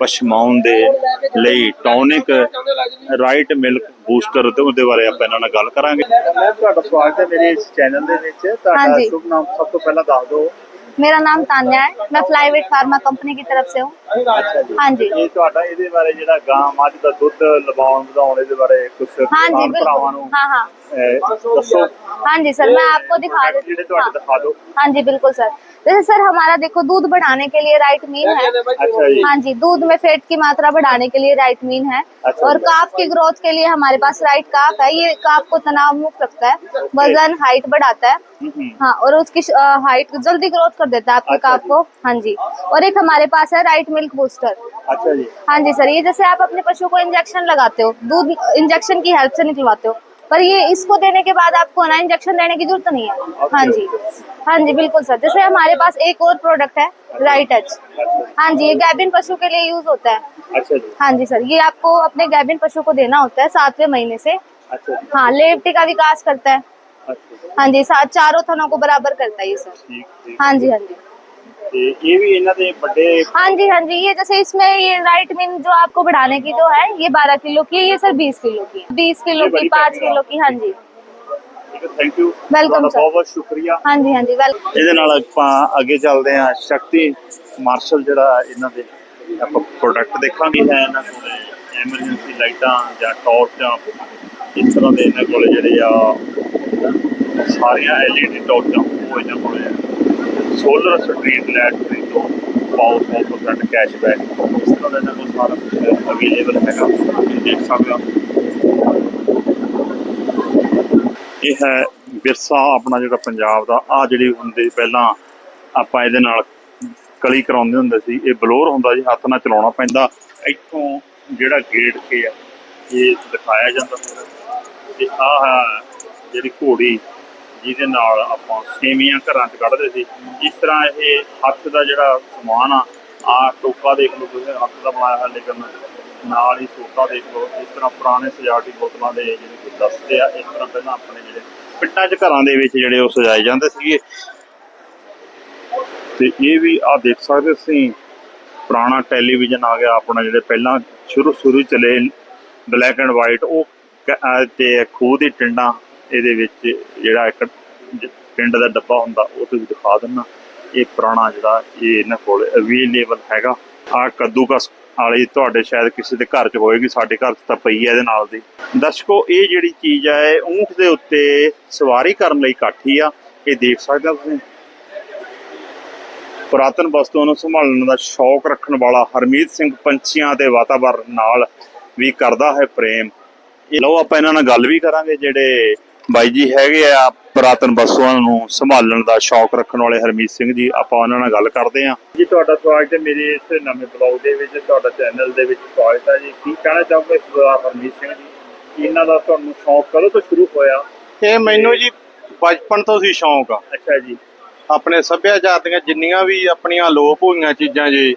ਪਸ਼ਮਾਉਣ ਦੇ ਲਈ ਟੌਨਿਕ ਰਾਈਟ ਮਿਲਕ ਬੂਸਟਰ ਤੇ ਉਹਦੇ ਬਾਰੇ ਆਪਾਂ ਇਹਨਾਂ ਨਾਲ ਗੱਲ ਕਰਾਂਗੇ ਮੈਂ ਤੁਹਾਡਾ ਸਵਾਗਤ ਹੈ ਮੇਰੇ ਇਸ ਚੈਨਲ ਦੇ ਵਿੱਚ ਤੁਹਾਡਾ ਹਾਂਜੀ। ਸ਼ੁਭ ਨਾਮ ਸਭ ਤੋਂ ਪਹਿਲਾਂ ਦੱਸ ਦਿਓ मेरा नाम तान्या है मैं फ्लाईवेट फार्मा कंपनी की तरफ से हूँ ਅੱਛਾ ਜੀ हाँ जी ਇਹ ਤੁਹਾਡਾ ਇਹਦੇ ਬਾਰੇ ਜਿਹੜਾ ਗਾਂ ਮੱਝ ਦਾ ਦੁੱਧ ਲਵਾਉਣ ਵਧਾਉਣ ਇਹਦੇ ਬਾਰੇ ਕੁਝ हाँ जी ਕਿਸਾਨ ਭਰਾਵਾਂ ਨੂੰ बिल्कुल हाँ हाँ ਅਹ, ਦੱਸੋ हाँ जी सर मैं आपको दिखा ਜਿਹੜੇ देती हूँ ਤੁਹਾਡੇ हाँ, ਦਿਖਾ ਦਿਓ हाँ जी बिल्कुल सर जैसे सर हमारा देखो दूध बढ़ाने के लिए राइट मीन है अच्छा जी हाँ जी दूध में फैट की मात्रा बढ़ाने के लिए राइट मीन है अच्छा और जी। काफ की ग्रोथ के लिए हमारे पास राइट काफ है ये काफ को तनाव मुक्त रखता है वजन हाइट बढ़ाता है हम्म, हाँ और उसकी हाइट जल्दी ग्रोथ कर देता है आपके अच्छा काफ जी। को हाँ जी और एक हमारे पास है राइट मिल्क बूस्टर अच्छा जी हाँ जी सर ये जैसे आप अपने पशु को इंजेक्शन लगाते हो दूध इंजेक्शन की हेल्प से निकलवाते हो पर ये इसको देने के बाद आपको ना इंजेक्शन देने की ज़रूरत नहीं है। हाँ जी। हाँ जी बिल्कुल सर। जैसे हमारे पास एक और प्रोडक्ट है राइट एच हाँ जी ये गैबिन पशु के लिए यूज़ होता है। हाँ जी सर ये आपको अपने गैबिन पशु को देना होता है सातवें महीने से। हाँ लेवटी का विकास करता है। हाँ जी सात चारों थनों को बराबर करता है ये सर। हाँ जी हाँ जी। ਤੇ ਇਹ ਵੀ ਇਹਨਾਂ ਦੇ ਵੱਡੇ हाँ जी हाँ जी ये जैसे इसमें ये राइट मीन जो आपको बढ़ाने की जो है ये बारह किलो की है ये सर बीस किलो की है बीस किलो ये बड़ी की पाँच पैकिंग किलो की हाँ जी ਠੀਕ ਹੈ ਥੈਂਕ ਯੂ Welcome, sir. ਬਹੁਤ ਬਹੁਤ ਸ਼ੁਕਰੀਆ हाँ जी हाँ जी वेलकम ਇਹਦੇ ਨਾਲ ਆਪਾਂ ਅੱਗੇ ਚੱਲਦੇ ਹਾਂ ਸ਼ਕਤੀ ਮਾਰਸ਼ਲ ਜਿਹੜਾ ਇਹਨਾਂ ਦੇ ਆਪਾਂ ਪ੍ਰੋਡਕਟ ਦੇਖਾਂਗੇ ਹੈ ਇਹਨਾਂ ਕੋਲ ਐਮਰਜੈਂਸੀ ਲਾਈਟਾਂ ਜਾਂ ਟਾਰਚਾਂ ਇਸ ਤਰ੍ਹਾਂ ਦੇ ਇਹਨਾਂ ਕੋਲ ਜਿਹੜੇ ਆ ਸਾਰੀਆਂ ਐਲਈਡੀ ਟਾਰਚਾਂ ਉਹ ਇਹਨਾਂ ਕੋਲ ਹੈ ਸੋਲਰ ਸਟਰੀਟ ਲਾਈਟ ਖਰੀਦੋ ਪਾਓ 100% ਕੈਸ਼ਬੈਕ ਇਸ ਤਰ੍ਹਾਂ ਦਾ ਇਹਨਾਂ ਕੋਲ ਸਾਰਾ ਕੁਝ ਅਵੇਲੇਬਲ ਹੈਗਾ। ਤੁਸੀਂ ਦੇਖ ਸਕਦੇ ਹੋ। ਇਹ ਹੈ ਵਿਰਸਾ, ਆਪਣਾ ਜਿਹੜਾ ਪੰਜਾਬ ਦਾ। ਆ ਜਿਹੜੀ ਹੁੰਦੀ, ਪਹਿਲਾਂ ਆਪਾਂ ਇਹਦੇ ਨਾਲ ਕਲੀ ਕਰਾਉਂਦੇ ਹੁੰਦੇ ਸੀ, ਇਹ ਬਲੋਰ ਹੁੰਦਾ ਜੀ ਹੱਥ ਨਾਲ ਚਲਾਉਣਾ ਪੈਂਦਾ। ਇੱਥੋਂ ਜਿਹੜਾ ਗੇਟ ਕੇ ਆ, ਇਹ ਦਿਖਾਇਆ ਜਾਂਦਾ। ਹੁੰਦਾ ਤੇ ਆਹ ਜਿਹੜੀ ਘੋੜੀ ਜਿਹਦੇ ਨਾਲ ਆਪਾਂ ਸੇਮੀਆਂ ਘਰਾਂ 'ਚ ਕੱਢਦੇ ਸੀ। ਇਸ ਤਰ੍ਹਾਂ ਇਹ ਹੱਥ ਦਾ ਜਿਹੜਾ ਸਮਾਨ ਆ ਆ ਟੋਕਾ ਦੇਖ ਲਓ ਤੁਸੀਂ, ਹੱਥ ਦਾ ਬਣਾਇਆ ਹੈ ਲੇਕਿਨ ਨਾਲ ਹੀ ਟੋਕਾ ਦੇਖ ਲਓ, ਇਸ ਤਰ੍ਹਾਂ ਪੁਰਾਣੇ ਸਜਾਵਟੀ ਬੋਤਲਾਂ ਦੇ ਜਿਹੜੇ ਗੁਲਦਸਤੇ ਆ, ਇਸ ਤਰ੍ਹਾਂ ਪਹਿਲਾਂ ਆਪਣੇ ਜਿਹੜੇ ਪਿੰਡਾਂ 'ਚ ਘਰਾਂ ਦੇ ਵਿੱਚ ਜਿਹੜੇ ਉਹ ਸਜਾਏ ਜਾਂਦੇ ਸੀਗੇ। ਤੇ ਇਹ ਵੀ ਆ ਦੇਖ ਸਕਦੇ ਤੁਸੀਂ ਪੁਰਾਣਾ ਟੈਲੀਵਿਜ਼ਨ ਆ ਗਿਆ ਆਪਣਾ, ਜਿਹੜੇ ਪਹਿਲਾਂ ਸ਼ੁਰੂ ਸ਼ੁਰੂ ਚਲੇ ਬਲੈਕ ਐਂਡ ਵਾਈਟ ਉਹ ਤੇ ਖੂਹ ਦੀ ਟਿੰਡਾਂ ਇਹਦੇ ਵਿੱਚ ਜਿਹੜਾ ਇੱਕ ਪਿੰਡ ਦਾ ਡੱਬਾ ਹੁੰਦਾ, ਉਹ ਤੁਸੀਂ ਦਿਖਾ ਦਿੰਨਾ। ਇਹ ਪੁਰਾਣਾ ਜਿਹੜਾ, ਇਹ ਇਹਨਾਂ ਕੋਲ ਅਵੇਲੇਬਲ ਹੈਗਾ। ਆ ਕੱਦੂਕਸ ਵਾਲੀ ਤੁਹਾਡੇ ਸ਼ਾਇਦ ਕਿਸੇ ਦੇ ਘਰ 'ਚ ਹੋਏਗੀ, ਸਾਡੇ ਘਰ 'ਚ ਤਾਂ ਪਈ ਹੈ ਇਹਦੇ ਨਾਲ ਦੀ। ਦਰਸ਼ਕੋ, ਇਹ ਜਿਹੜੀ ਚੀਜ਼ ਹੈ, ਇਹ ਊਂਠ ਦੇ ਉੱਤੇ ਸਵਾਰੀ ਕਰਨ ਲਈ ਕਾਠੀ ਆ। ਇਹ ਦੇਖ ਸਕਦੇ ਤੁਸੀਂ। ਪੁਰਾਤਨ ਵਸਤੂਆਂ ਨੂੰ ਸੰਭਾਲਣ ਦਾ ਸ਼ੌਕ ਰੱਖਣ ਵਾਲਾ ਹਰਮੀਤ ਸਿੰਘ ਪੰਛੀਆਂ ਤੇ ਵਾਤਾਵਰਣ ਨਾਲ ਵੀ ਕਰਦਾ ਹੈ ਪ੍ਰੇਮ। ਇਹ ਲਓ, ਆਪਾਂ ਇਹਨਾਂ ਨਾਲ ਗੱਲ ਵੀ ਕਰਾਂਗੇ, ਜਿਹੜੇ ਬਾਈ ਜੀ ਹੈਗੇ ਆ ਪੁਰਾਤਨ ਵਸਤੂਆਂ ਨੂੰ ਸੰਭਾਲਣ ਦਾ ਸ਼ੌਕ ਰੱਖਣ ਵਾਲੇ ਹਰਮੀਤ ਸਿੰਘ ਜੀ ਆਪਾਂ ਉਹਨਾਂ ਨਾਲ ਗੱਲ ਕਰਦੇ ਹਾਂ। ਜੀ ਤੁਹਾਡਾ ਸਵਾਗਤ ਹੈ ਮੇਰੇ ਇਸ ਨਵੇਂ ਬਲੌਗ ਦੇ ਵਿੱਚ ਤੁਹਾਡਾ ਚੈਨਲ ਦੇ ਵਿੱਚ ਸਵਾਗਤ ਹੈ ਜੀ। ਕੀ ਕਹਿਣਾ ਚਾਹੋਗੇ ਸਰਦਾਰ ਹਰਮੀਤ ਸਿੰਘ ਜੀ? ਇਹਨਾਂ ਦਾ ਤੁਹਾਨੂੰ ਸ਼ੌਕ ਕਦੋਂ ਤੋਂ ਸ਼ੁਰੂ ਹੋਇਆ? ਇਹ ਮੈਨੂੰ ਜੀ ਬਚਪਨ ਤੋਂ ਸੀ ਸ਼ੌਂਕ ਆ। ਅੱਛਾ ਜੀ। ਆਪਣੇ ਸੱਭਿਆਚਾਰ ਦੀਆਂ ਜਿੰਨੀਆਂ ਵੀ ਆਪਣੀਆਂ ਲੋਪ ਹੋਈਆਂ ਚੀਜ਼ਾਂ ਜੀ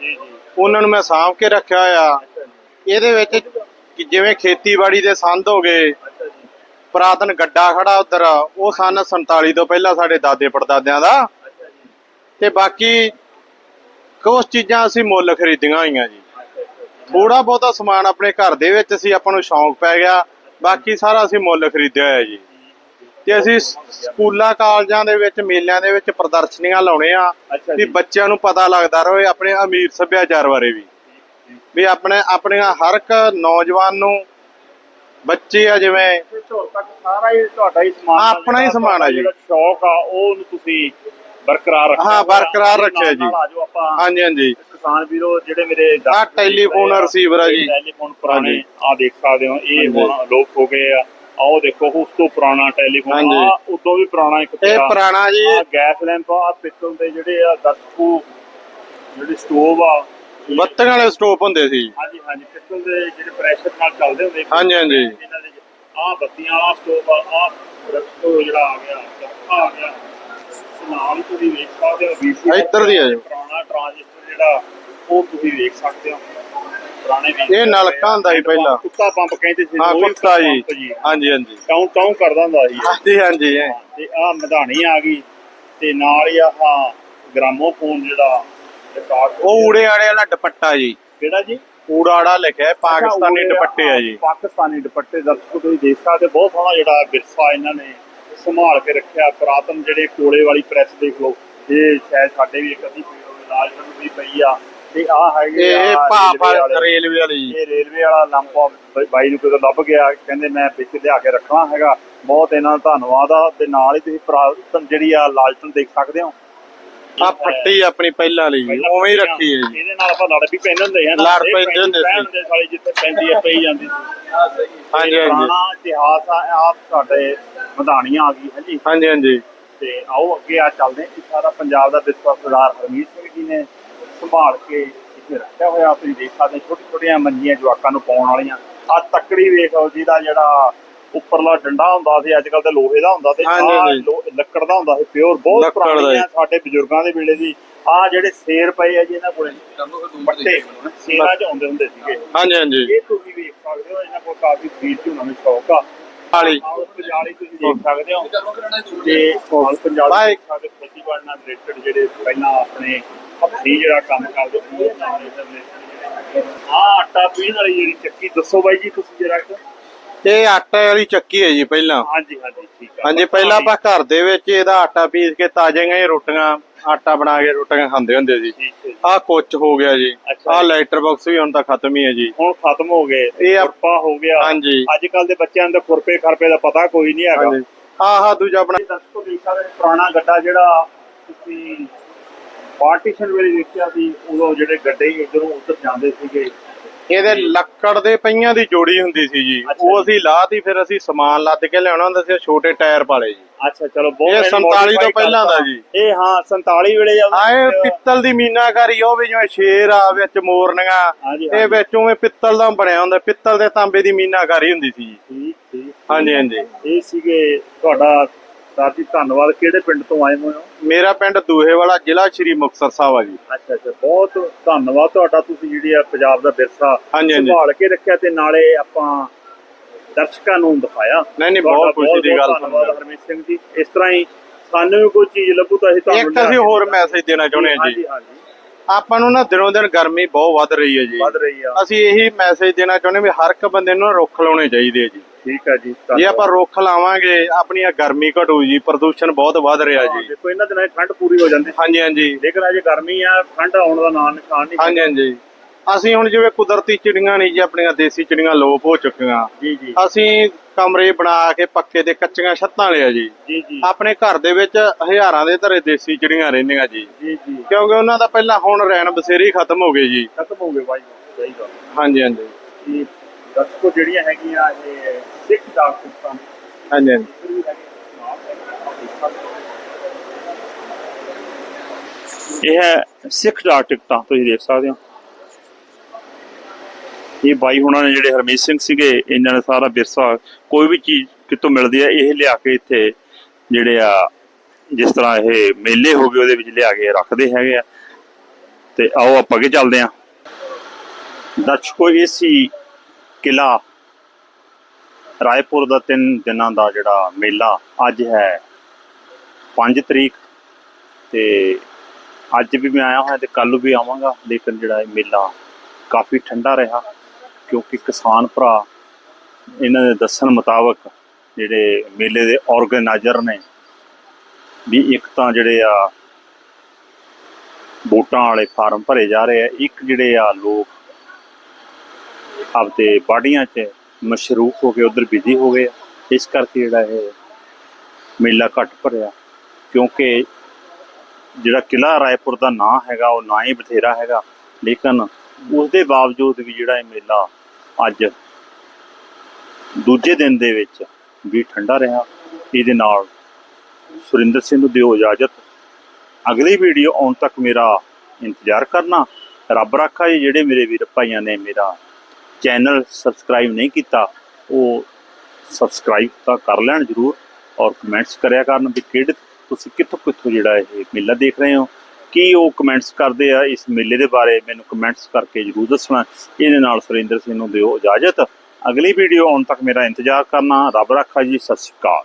ਉਹਨਾਂ ਨੂੰ ਮੈਂ ਸਾਂਭ ਕੇ ਰੱਖਿਆ ਆ। ਇਹਦੇ ਵਿੱਚ ਕਿ ਜਿਵੇਂ ਖੇਤੀਬਾੜੀ ਦੇ ਸੰਦ ਹੋ ਗਏ ਪੁਰਾਤਨ ਗੱਡਾ ਖੜਾ ਉਧਰ ਉਹ ਸਨ 47 ਤੋਂ ਪਹਿਲਾਂ ਸਾਡੇ ਦਾਦੇ ਪੜਦਾਦਿਆਂ ਦਾ। ਤੇ ਬਾਕੀ ਕੁਝ ਚੀਜ਼ਾਂ ਅਸੀਂ ਮੁੱਲ ਖਰੀਦੀਆਂ ਹੋਈਆਂ ਜੀ। ਥੋੜਾ ਬਹੁਤਾ ਸਮਾਨ ਆਪਣੇ ਘਰ ਦੇ ਵਿੱਚ ਸੀ ਆਪਾਂ ਨੂੰ ਸ਼ੌਂਕ ਪੈ ਗਿਆ। ਬਾਕੀ ਸਾਰਾ ਅਸੀਂ ਮੁੱਲ ਖਰੀਦਿਆ ਹੋਇਆ ਜੀ। ਤੇ ਅਸੀਂ ਸਕੂਲਾਂ ਕਾਲਜਾਂ ਦੇ ਵਿੱਚ ਮੇਲਿਆਂ ਦੇ ਵਿੱਚ ਪ੍ਰਦਰਸ਼ਨੀਆਂ ਲਾਉਣੇ ਆ। ਵੀ ਬੱਚਿਆਂ ਨੂੰ ਪਤਾ ਲੱਗਦਾ ਰਹੇ ਆਪਣੇ ਅਮੀਰ ਸੱਭਿਆਚਾਰ ਬਾਰੇ ਵੀ। ਵੀ ਆਪਣੇ ਆਪਣੀਆਂ ਹਰ ਇੱਕ ਨੌਜਵਾਨ ਨੂੰ ਬੱਚੇ ਆ ਜਿਵੇਂ ਝੋਲ ਤੱਕ ਸਾਰਾ ਹੀ ਤੁਹਾਡਾ ਹੀ ਸਮਾਨ ਆ ਆਪਣਾ ਹੀ ਜਿਹੜਾ ਸਮਾਨ ਆ ਜੀ। ਜਿਹੜਾ ਸ਼ੌਕ ਆ ਉਹ ਉਹਨੂੰ ਤੁਸੀਂ ਬਰਕਰਾਰ ਰੱਖਿਆ ਹਾਂ, ਹੋਇਆ। ਬਰਕਰਾਰ ਨਾਲ ਰੱਖਿਆ ਜੀ। ਨਾਲ ਆ ਜਾਓ ਆਪਾਂ ਹਾਂਜੀ ਹਾਂਜੀ ਕਿਸਾਨ ਵੀਰੋ ਜਿਹੜੇ ਮੇਰੇ ਆਹ ਟੈਲੀਫੋਨ receiver ਆ ਜੀ। ਟੈਲੀਫੋਨ ਪੁਰਾਣੇ ਹਾਂਜੀ। ਆ ਦੇਖ ਸਕਦੇ ਹੋ ਇਹ ਹਾਂਜੀ। ਹੁਣ ਲੋਪ ਹੋ ਗਏ ਆ ਆਓ ਦੇਖੋ ਉਸ ਤੋਂ ਪੁਰਾਣਾ ਟੈਲੀਫੋਨ ਹਾਂਜੀ। ਆ ਉਦੋਂ ਵੀ ਪੁਰਾਣਾ ਇੱਕ ਇਹ ਪਿਆ। ਪੁਰਾਣਾ ਜੀ ਆਹ ਗੈਸ ਲੈਂਪ ਆ ਪਿੱਤਲ ਦੇ ਜਿਹੜੇ ਆ ਦਸਕੂ ਜਿਹੜੇ ਸਟੋਵ ਆ ਬੱਤਣ ਵਾਲੇ ਸਟੋਪ ਹੁੰਦੇ ਸੀ। ਹਾਂਜੀ ਹਾਂਜੀ ਪਿੱਤਲ ਦੇ ਜਿਹੜੇ ਪ੍ਰੈਸ਼ਰ ਨਾਲ ਚੱਲਦੇ ਹੁੰਦੇ ਹਾਂਜੀ, ਹਾਂਜੀ। ਆ ਬੱਤੀਆਂ ਵਾਲਾ ਸਟੋਵ ਆ ਰਸਤੋ ਜਿਹੜਾ ਆ ਗਿਆ ਚੱਕਾ ਆ ਗਿਆ। ਨਾਲ ਹੀ ਤੁਸੀਂ ਵੇਖ ਸਕਦੇ ਹੋ VCR ਇੱਧਰ ਦੀ ਆ ਜੀ। ਪੁਰਾਣਾ ਟ੍ਰਾਂਜਿਸਟਰ ਜਿਹੜਾ ਉਹ ਤੁਸੀਂ ਵੇਖ ਸਕਦੇ ਹੋ। ਪੁਰਾਣੇ ਇਹ ਨਲਕਾ ਹੁੰਦਾ ਸੀ ਪਹਿਲਾਂ। ਕੁੱਤਾ ਪੰਪ ਕਹਿੰਦੇ ਸੀ ਹਾਂ ਕੁੱਤਾ ਜੀ। ਹਾਂਜੀ ਹਾਂਜੀ। ਟਾਉਂ ਟਾਉਂ ਕਰਦਾ ਹੁੰਦਾ ਸੀ। ਹਾਂਜੀ ਹਾਂਜੀ। ਇਹ। ਤੇ ਆ ਮਧਾਣੀ ਆ ਗਈ। ਤੇ ਨਾਲ ਹੀ ਆਹ ਗ੍ਰਾਮੋਫੋਨ ਜਿਹੜਾ ਉਹ ਊੜੇ ਆੜੇ ਵਾਲਾ ਦੁਪੱਟਾ ਜੀ। ਕਿਹੜਾ ਜੀ? ਊੜਾੜਾ ਲਿਖਿਆ ਹੈ, ਪਾਕਿਸਤਾਨੀ ਦੁਪੱਟੇ ਆ ਜੀ। ਪਾਕਿਸਤਾਨੀ ਦੁਪੱਟੇ ਦਰਸ਼ਕੋ ਤੁਸੀਂ ਦੇਖ ਸਕਦੇ ਬਹੁਤ ਸੋਹਣਾ ਜਿਹੜਾ ਵਿਰਸਾ ਇਹਨਾਂ ਨੇ ਸੰਭਾਲ ਕੇ ਰੱਖਿਆ। ਪੁਰਾਤਨ ਜਿਹੜੇ ਕੋਲੇ ਵਾਲੀ ਪ੍ਰੈਸ ਦੇਖ ਲਓ ਇਹ ਸ਼ਾਇਦ ਸਾਡੇ ਵੀ ਇੱਕ ਅੱਧੀ ਪਈ ਆ। ਤੇ ਆ ਹੈਗੇ ਇਹ ਭਾਫ ਰੇਲਵੇ ਵਾਲੇ। ਇਹ ਰੇਲਵੇ ਵਾਲਾ ਲੰਪਾ ਬਾਈ ਨੂੰ ਕਿਤੇ ਲੱਭ ਗਿਆ ਕਹਿੰਦੇ ਮੈਂ ਵਿੱਚ ਲਿਆ ਕੇ ਰੱਖਣਾ ਹੈਗਾ। ਬਹੁਤ ਇਹਨਾਂ ਦਾ ਧੰਨਵਾਦ ਆ ਤੇ ਨਾਲ ਹੀ ਤੁਸੀਂ ਪੁਰਾਤਨ ਜਿਹੜੀ ਆ ਲਾਲਟਨ ਦੇਖ ਸਕਦੇ ਹੋ ਆ ਫੱਟੀ ਆਪਣੀ ਪਹਿਲਾਂ ਵਾਲੀ ਜੀ ਉਵੇਂ ਹੀ ਰੱਖੀ ਹੈ ਜੀ। ਇਹਦੇ ਨਾਲ ਆਪਾਂ ਲੜ ਵੀ ਪੈਂਦੇ ਹੁੰਦੇ ਆ ਲੜ ਪੈਂਦੇ ਹੁੰਦੇ ਸੀ। ਦੇ ਸਾਲੀ ਜਿੱਥੇ ਪੈਂਦੀ ਆ ਪਈ ਜਾਂਦੀ ਸੀ। ਹਾਂਜੀ ਹਾਂਜੀ। ਪੁਰਾਣਾ ਇਤਿਹਾਸ ਆ ਆਪ ਸਾਡੇ ਮਧਾਣੀਆਂ ਆ ਗਈ ਹੈ ਜੀ। ਹਾਂਜੀ ਹਾਂਜੀ। ਤੇ ਆਓ ਅੱਗੇ ਆ ਚੱਲਦੇ ਹਾਂ। ਸਾਰਾ ਪੰਜਾਬ ਦਾ ਵਿਰਸਾ ਸਰਦਾਰ ਹਰਮੀਤ ਸਿੰਘ ਜੀ ਨੇ ਸੰਭਾਲ ਕੇ ਇੱਥੇ ਰੱਖਿਆ ਹੋਇਆ। ਤੁਸੀਂ ਦੇਖ ਸਕਦੇ ਛੋਟੀ ਛੋਟੀਆਂ ਮੰਜੀਆਂ ਜਵਾਕਾਂ ਨੂੰ ਪਾਉਣ ਵਾਲੀਆਂ। ਆ ਤੱਕੜੀ ਵੇਖੋ ਜਿਹਦਾ ਜਿਹੜਾ ਉੱਪਰਲਾ ਡੰਡਾ ਹੁੰਦਾ ਸੀ ਅੱਜ ਕੱਲ ਤੇ ਲੋਹੇ ਦਾ ਹੁੰਦਾ ਤੇ। ਲੋ- ਲੱਕੜ ਦਾ ਹੁੰਦਾ ਸੀ ਪਿਓਰ ਬਹੁਤ ਪੁਰਾਣੀਆਂ ਜੀ। ਸਾਡੇ ਬਜ਼ੁਰਗਾਂ ਦੇ ਵੇਲੇ ਦੀ ਆ ਜਿਹੜੇ ਸੇਰ ਪਏ ਆ ਜੀ ਇਹਨਾਂ ਕੋਲੇ ਪੱਟੇ ਸੇਰਾਂ ਚ ਆਉਂਦੇ ਹੁੰਦੇ ਸੀਗੇ ਹਾਂਜੀ ਹਾਂਜੀ ਇਹ ਤੁਸੀਂ ਵੇਖ ਸਕਦੇ ਹੋ ਇਹਨਾਂ ਕੋਲ ਕਾਫੀ ਫੀਡ ਉਹਨਾਂ ਨੂੰ ਸ਼ੌਕ ਆ ਵਾਲੀ ਪੰਜਾਲੀ ਤੁਸੀਂ ਦੇਖ ਸਕਦੇ ਹੋ ਤੇ ਪੰਜਾਲੀ ਬਾਈ। ਦੇਖ ਸਕਦੇ ਹੋ, ਖੇਤੀਬਾੜੀ ਨਾਲ ਰਿਲੇਟਡ ਜਿਹੜੇ ਪਹਿਲਾਂ ਆਪਣੇ ਹੱਥੀਂ ਜਿਹੜਾ ਕੰਮ ਕਰਦੇ ਉਹ ਨਾਲ ਆ ਆਟਾ ਪੀਣ ਵਾਲੀ ਜਿਹੜੀ ਚੱਕੀ ਦੱਸੋ ਬਾਈ ਜੀ ਤੁਸੀਂ ਜਰਾ ਕੁ। ਇਹ ਆਟੇ ਵਾਲੀ ਚੱਕੀ ਹੈ ਜੀ ਪਹਿਲਾਂ। ਹਾਂਜੀ ਹਾਂਜੀ ਠੀਕ ਆ। ਹਾਂਜੀ ਪਹਿਲਾਂ ਆਪਾਂ ਘਰ ਦੇ ਵਿੱਚ ਇਹਦਾ ਆਟਾ ਪੀਸ ਕੇ ਤਾਜ਼ੀਆਂ ਹੀ ਰੋਟੀਆਂ ਆਟਾ ਬਣਾ ਕੇ ਰੋਟੀਆਂ ਖਾਂਦੇ ਹੁੰਦੇ ਸੀ। ਠੀਕ ਹੈ। ਆਹ ਕੁੱਚ ਹੋ ਗਿਆ ਜੀ। ਆਹ। ਲਾਈਟਰ ਬਾਕਸ ਵੀ ਹੁਣ ਤਾਂ ਖਤਮ ਹੀ ਹੈ ਜੀ। ਹੁਣ ਖਤਮ ਹੋ ਗਏ। ਇਹ ਖੁਰਪਾ ਹੋ ਗਿਆ। ਹਾਂਜੀ। ਅੱਜ ਕੱਲ ਦੇ ਬੱਚਿਆਂ ਨੂੰ ਖੁਰਪੇ ਖਰਪੇ ਦਾ ਪਤਾ ਕੋਈ ਨਹੀਂ ਹੈਗਾ। ਆਹ ਆਹ ਦੂਜਾ ਆਪਣਾ ਦਰਸ਼ਕੋ ਦੇਖ ਸਕਦੇ ਹੋ, ਪੁਰਾਣਾ ਗੱਡਾ ਜਿਹੜਾ ਤੁਸੀਂ ਪਾਰਟੀਸ਼ਨ ਵੇਲੇ ਦੇਖਿਆ ਸੀ ਉਦੋਂ ਜਿਹੜੇ ਗੱਡੇ ਇਧਰੋਂ ਉੱਧਰ ਜਾਂਦੇ ਸੀਗੇ। ਇਹਦੇ ਲੱਕੜ ਦੇ ਪਈਆਂ ਦੀ ਜੋੜੀ ਹੁੰਦੀ ਸੀ ਜੀ। ਉਹ। ਅਸੀਂ ਲਾਤੀ ਫਿਰ ਅਸੀਂ ਸਮਾਨ ਲੱਦ ਕੇ ਲਿਆਉਣਾ ਹੁੰਦਾ ਸੀ ਛੋਟੇ ਟਾਇਰ ਪਾਲੇ ਜੀ। ਅੱਛਾ ਚਲੋ ਬਹੁਤ ਇਹ ਇਹਨੂੰ 47 ਤੋਂ ਪਹਿਲਾਂ ਦਾ। ਜੀ। ਇਹ ਹਾਂ 47 ਵੇਲੇ ਜਦੋਂ ਆਏ ਪਿੱਤਲ ਦੀ ਮੀਨਾਕਾਰੀ ਉਹ ਵੀ ਜਿਵੇਂ ਸ਼ੇਰ ਆ ਵਿੱਚ ਮੋਰਨੀਆਂ ਇਹ ਵਿੱਚ ਉਵੇਂ ਪਿੱਤਲ ਦਾ ਬਣਿਆ ਹੁੰਦਾ ਪਿੱਤਲ ਦੇ ਤਾਂਬੇ ਦੀ ਮੀਨਾਕਾਰੀ ਹੁੰਦੀ ਸੀ ਜੀ। ਠੀਕ ਠੀਕ। ਹਾਂਜੀ ਹਾਂਜੀ। ਇਹ ਸੀਗੇ ਤੁਹਾਡਾ ਸਰ ਜੀ ਧੰਨਵਾਦ। ਕਿਹੜੇ ਪਿੰਡ ਤੋਂ ਆਏ ਹੋਏ ਹੋ? ਮੇਰਾ ਪਿੰਡ ਦੂਹੇ ਵਾਲਾ ਜ਼ਿਲ੍ਹਾ ਸ਼੍ਰੀ ਮੁਕਤਸਰ ਸਾਹਿਬ ਆ ਜੀ। ਅੱਛਾ ਅੱਛਾ। ਬਹੁਤ ਧੰਨਵਾਦ ਤੁਹਾਡਾ ਤੁਸੀਂ ਜਿਹੜੀ ਆ ਪੰਜਾਬ ਦਾ ਵਿਰਸਾ ਹਾਂਜੀ, ਹਾਂਜੀ। ਸੰਭਾਲ ਕੇ ਰੱਖਿਆ ਤੇ ਨਾਲੇ ਆਪਾਂ ਦਰਸ਼ਕਾਂ ਨੂੰ ਦਿਖਾਇਆ। ਨਹੀਂ, ਨਹੀਂ, ਤੁਹਾਡਾ ਬਹੁਤ ਖੁਸ਼ੀ ਦੀ ਗੱਲ ਧੰਨਵਾਦ ਸੁਣ ਹਰਮੀਤ ਸਿੰਘ ਜੀ। ਇਸ ਤਰ੍ਹਾਂ ਹੀ ਸਾਨੂੰ ਵੀ ਕੋਈ ਚੀਜ਼ ਲੱਭੂ ਤਾਂ ਅਸੀਂ ਤੁਹਾਨੂੰ ਇੱਕ ਅਸੀਂ ਲਿਆ ਕੇ ਹੋਰ ਮੈਸੇਜ ਦੇਣਾ ਚਾਹੁੰਦੇ ਹਾਂ ਜੀ। ਹਾਂਜੀ ਹਾਂਜੀ। ਆਪਾਂ ਨੂੰ ਨਾ ਦਿਨੋਂ ਦਿਨ ਗਰਮੀ ਬਹੁਤ ਵੱਧ ਰਹੀ ਹੈ ਜੀ। ਵੱਧ ਰਹੀ ਆ। ਅਸੀਂ ਇਹੀ ਮੈਸੇਜ ਦੇਣਾ ਚਾਹੁੰਦੇ ਵੀ ਹਰ ਇੱਕ ਬੰਦੇ ਨੂੰ ਨਾ ਰੁੱਖ ਲਾਉਣੇ ਚਾਹੀਦੇ ਆ ਜੀ। ਠੀਕ ਆ ਜੀ ਜੇ। ਆਪਾਂ ਰੁੱਖ ਲਾਵਾਂਗੇ ਆਪਣੀ ਆਹ ਗਰਮੀ ਘਟੂ ਜੀ ਪ੍ਰਦੂਸ਼ਣ ਬਹੁਤ ਵੱਧ ਰਿਹਾ ਜੀ। ਦੇਖੋ ਇਹਨਾਂ ਦਿਨਾਂ 'ਚ ਠੰਡ ਪੂਰੀ ਹੋ ਜਾਂਦੀ। ਹਾਂਜੀ ਹਾਂਜੀ। ਲੇਕਿਨ ਅਜੇ ਗਰਮੀ ਆ ਠੰਡ ਆਉਣ ਦਾ ਨਾਂ ਨਿਸ਼ਾਨ ਨਹੀਂ ਹਾਂਜੀ ਹਾਂਜੀ। ਅਸੀਂ ਹੁਣ ਜਿਵੇਂ ਕੁਦਰਤੀ ਚਿੜੀਆਂ ਨਹੀਂ ਜੀ ਆਪਣੀਆਂ ਦੇਸੀ ਚਿੜੀਆਂ ਲੋਪ ਹੋ ਚੁੱਕੀਆਂ। ਜੀ ਜੀ। ਅਸੀਂ ਕਮਰੇ ਬਣਾ ਕੇ ਪੱਕੇ ਦੇ ਕੱਚੀਆਂ ਛੱਤਾਂ ਲਿਆ ਜੀ। ਜੀ ਜੀ। ਆਪਣੇ ਘਰ ਦੇ ਵਿੱਚ ਹਜ਼ਾਰਾਂ ਦੇ ਧਰੇ ਦੇਸੀ ਚਿੜੀਆਂ ਰਹਿੰਦੀਆਂ ਜੀ। ਜੀ ਜੀ। ਕਿਉਂਕਿ ਉਹਨਾਂ ਦਾ ਪਹਿਲਾਂ ਹੁਣ ਰੈਣ ਬਸੇਰੇ ਖਤਮ ਹੋ ਗਏ ਜੀ। ਖਤਮ ਹੋ ਗਏ ਬਾਈ ਸਹੀ ਗੱਲ। ਹਾਂਜੀ ਹਾਂਜੀ। ਦਰਸ਼ਕੋ ਜਿਹੜੀਆਂ ਹੈਗੀਆਂ ਇਹ ਸਿੱਖ ਡਾਕਟਰਾਂ ਹਾਂਜੀ ਹਾਂਜੀ। ਇਹ ਹੈ ਸਿੱਖ ਡਾਕ ਟਿਕਟਾਂ ਤੁਸੀਂ ਦੇਖ ਸਕਦੇ ਹੋ। ਇਹ ਬਾਈ ਹੁਣਾਂ ਨੇ ਜਿਹੜੇ ਹਰਮੀਤ ਸਿੰਘ ਸੀਗੇ ਇਹਨਾਂ ਨੇ ਸਾਰਾ ਵਿਰਸਾ ਕੋਈ ਵੀ ਚੀਜ਼ ਕਿਤੋਂ ਮਿਲਦੀ ਹੈ ਇਹ ਲਿਆ ਕੇ ਇੱਥੇ ਜਿਹੜੇ ਆ ਜਿਸ ਤਰ੍ਹਾਂ ਇਹ ਮੇਲੇ ਹੋ ਗਏ ਉਹਦੇ ਵਿੱਚ ਲਿਆ ਕੇ ਰੱਖਦੇ ਹੈਗੇ ਆ। ਤੇ ਆਓ ਆਪਾਂ ਅੱਗੇ ਚੱਲਦੇ ਆ ਦਰਸ਼ਕੋ ਇਹ ਸੀ ਕਿਲਾ। ਰਾਏਪੁਰ ਦਾ ਤਿੰਨ ਦਿਨਾਂ ਦਾ ਜਿਹੜਾ ਮੇਲਾ ਅੱਜ ਹੈ 5 ਤਰੀਕ ਤੇ ਅੱਜ ਵੀ ਮੈਂ ਆਇਆ ਹੋਇਆ ਤੇ ਕੱਲ ਵੀ ਆਵਾਂਗਾ, ਲੇਕਿਨ ਜਿਹੜਾ ਇਹ ਮੇਲਾ ਕਾਫੀ ਠੰਡਾ ਰਿਹਾ ਕਿਉਂਕਿ ਕਿਸਾਨ ਭਰਾ ਇਹਨਾਂ ਦੇ ਦੱਸਣ ਮੁਤਾਬਕ ਜਿਹੜੇ ਮੇਲੇ ਦੇ ਆਰਗੇਨਾਈਜ਼ਰ ਨੇ ਵੀ ਇੱਕ ਤਾਂ ਜਿਹੜੇ ਆ ਵੋਟਾਂ ਵਾਲੇ ਫਾਰਮ ਭਰੇ ਜਾ ਰਹੇ ਆ, ਇੱਕ ਜਿਹੜੇ ਆ ਲੋਕ ਆਪਦੇ ਬਾਡੀਆਂ 'ਚ ਮਸ਼ਰੂਫ ਹੋ ਕੇ ਉਧਰ ਬਿਜ਼ੀ ਹੋ ਗਏ ਇਸ ਕਰਕੇ ਜਿਹੜਾ ਇਹ ਮੇਲਾ ਘੱਟ ਭਰਿਆ, ਕਿਉਂਕਿ ਜਿਹੜਾ ਕਿਲਾ ਰਾਏਪੁਰ ਦਾ ਨਾਂ ਹੈਗਾ, ਉਹ ਨਾਂ ਹੀ ਬਥੇਰਾ ਹੈਗਾ। ਲੇਕਿਨ ਉਸ ਦੇ ਬਾਵਜੂਦ ਵੀ ਜਿਹੜਾ ਇਹ ਮੇਲਾ ਅੱਜ ਦੂਜੇ ਦਿਨ ਦੇ ਵਿੱਚ ਵੀ ਠੰਡਾ ਰਿਹਾ, ਇਹਦੇ ਨਾਲ ਸੁਰਿੰਦਰ ਸਿੰਘ ਨੂੰ ਦਿਓ ਇਜਾਜ਼ਤ। ਅਗਲੀ ਵੀਡੀਓ ਆਉਣ ਤੱਕ ਮੇਰਾ ਇੰਤਜ਼ਾਰ ਕਰਨਾ। ਰੱਬ ਰਾਖਾ ਜੀ, ਜਿਹੜੇ ਮੇਰੇ ਵੀਰ ਭਾਈਆਂ ਨੇ ਮੇਰਾ ਚੈਨਲ ਸਬਸਕ੍ਰਾਈਬ ਨਹੀਂ ਕੀਤਾ, ਉਹ ਸਬਸਕ੍ਰਾਈਬ ਤਾਂ ਕਰ ਲੈਣ ਜਰੂਰ ਔਰ ਕਮੈਂਟਸ ਕਰਿਆ ਕਰਨ ਵੀ ਕਿਹੜੇ ਤੁਸੀਂ ਕਿੱਥੋਂ ਕਿੱਥੋਂ ਜਿਹੜਾ ਇਹ ਮੇਲਾ ਦੇਖ ਰਹੇ ਹੋ, ਕੀ ਉਹ ਕਮੈਂਟਸ ਕਰਦੇ ਆ ਇਸ ਮੇਲੇ ਦੇ ਬਾਰੇ ਮੈਨੂੰ ਕਮੈਂਟਸ ਕਰਕੇ ਜਰੂਰ ਦੱਸਣਾ, ਇਹਦੇ ਨਾਲ ਸੁਰਿੰਦਰ ਸਿੰਘ ਨੂੰ ਦਿਓ ਇਜਾਜ਼ਤ। ਅਗਲੀ ਵੀਡੀਓ ਆਉਣ ਤੱਕ ਮੇਰਾ ਇੰਤਜ਼ਾਰ ਕਰਨਾ, ਰੱਬ ਰੱਖਾ ਜੀ, ਸਤਿ ਸ਼੍ਰੀ ਅਕਾਲ।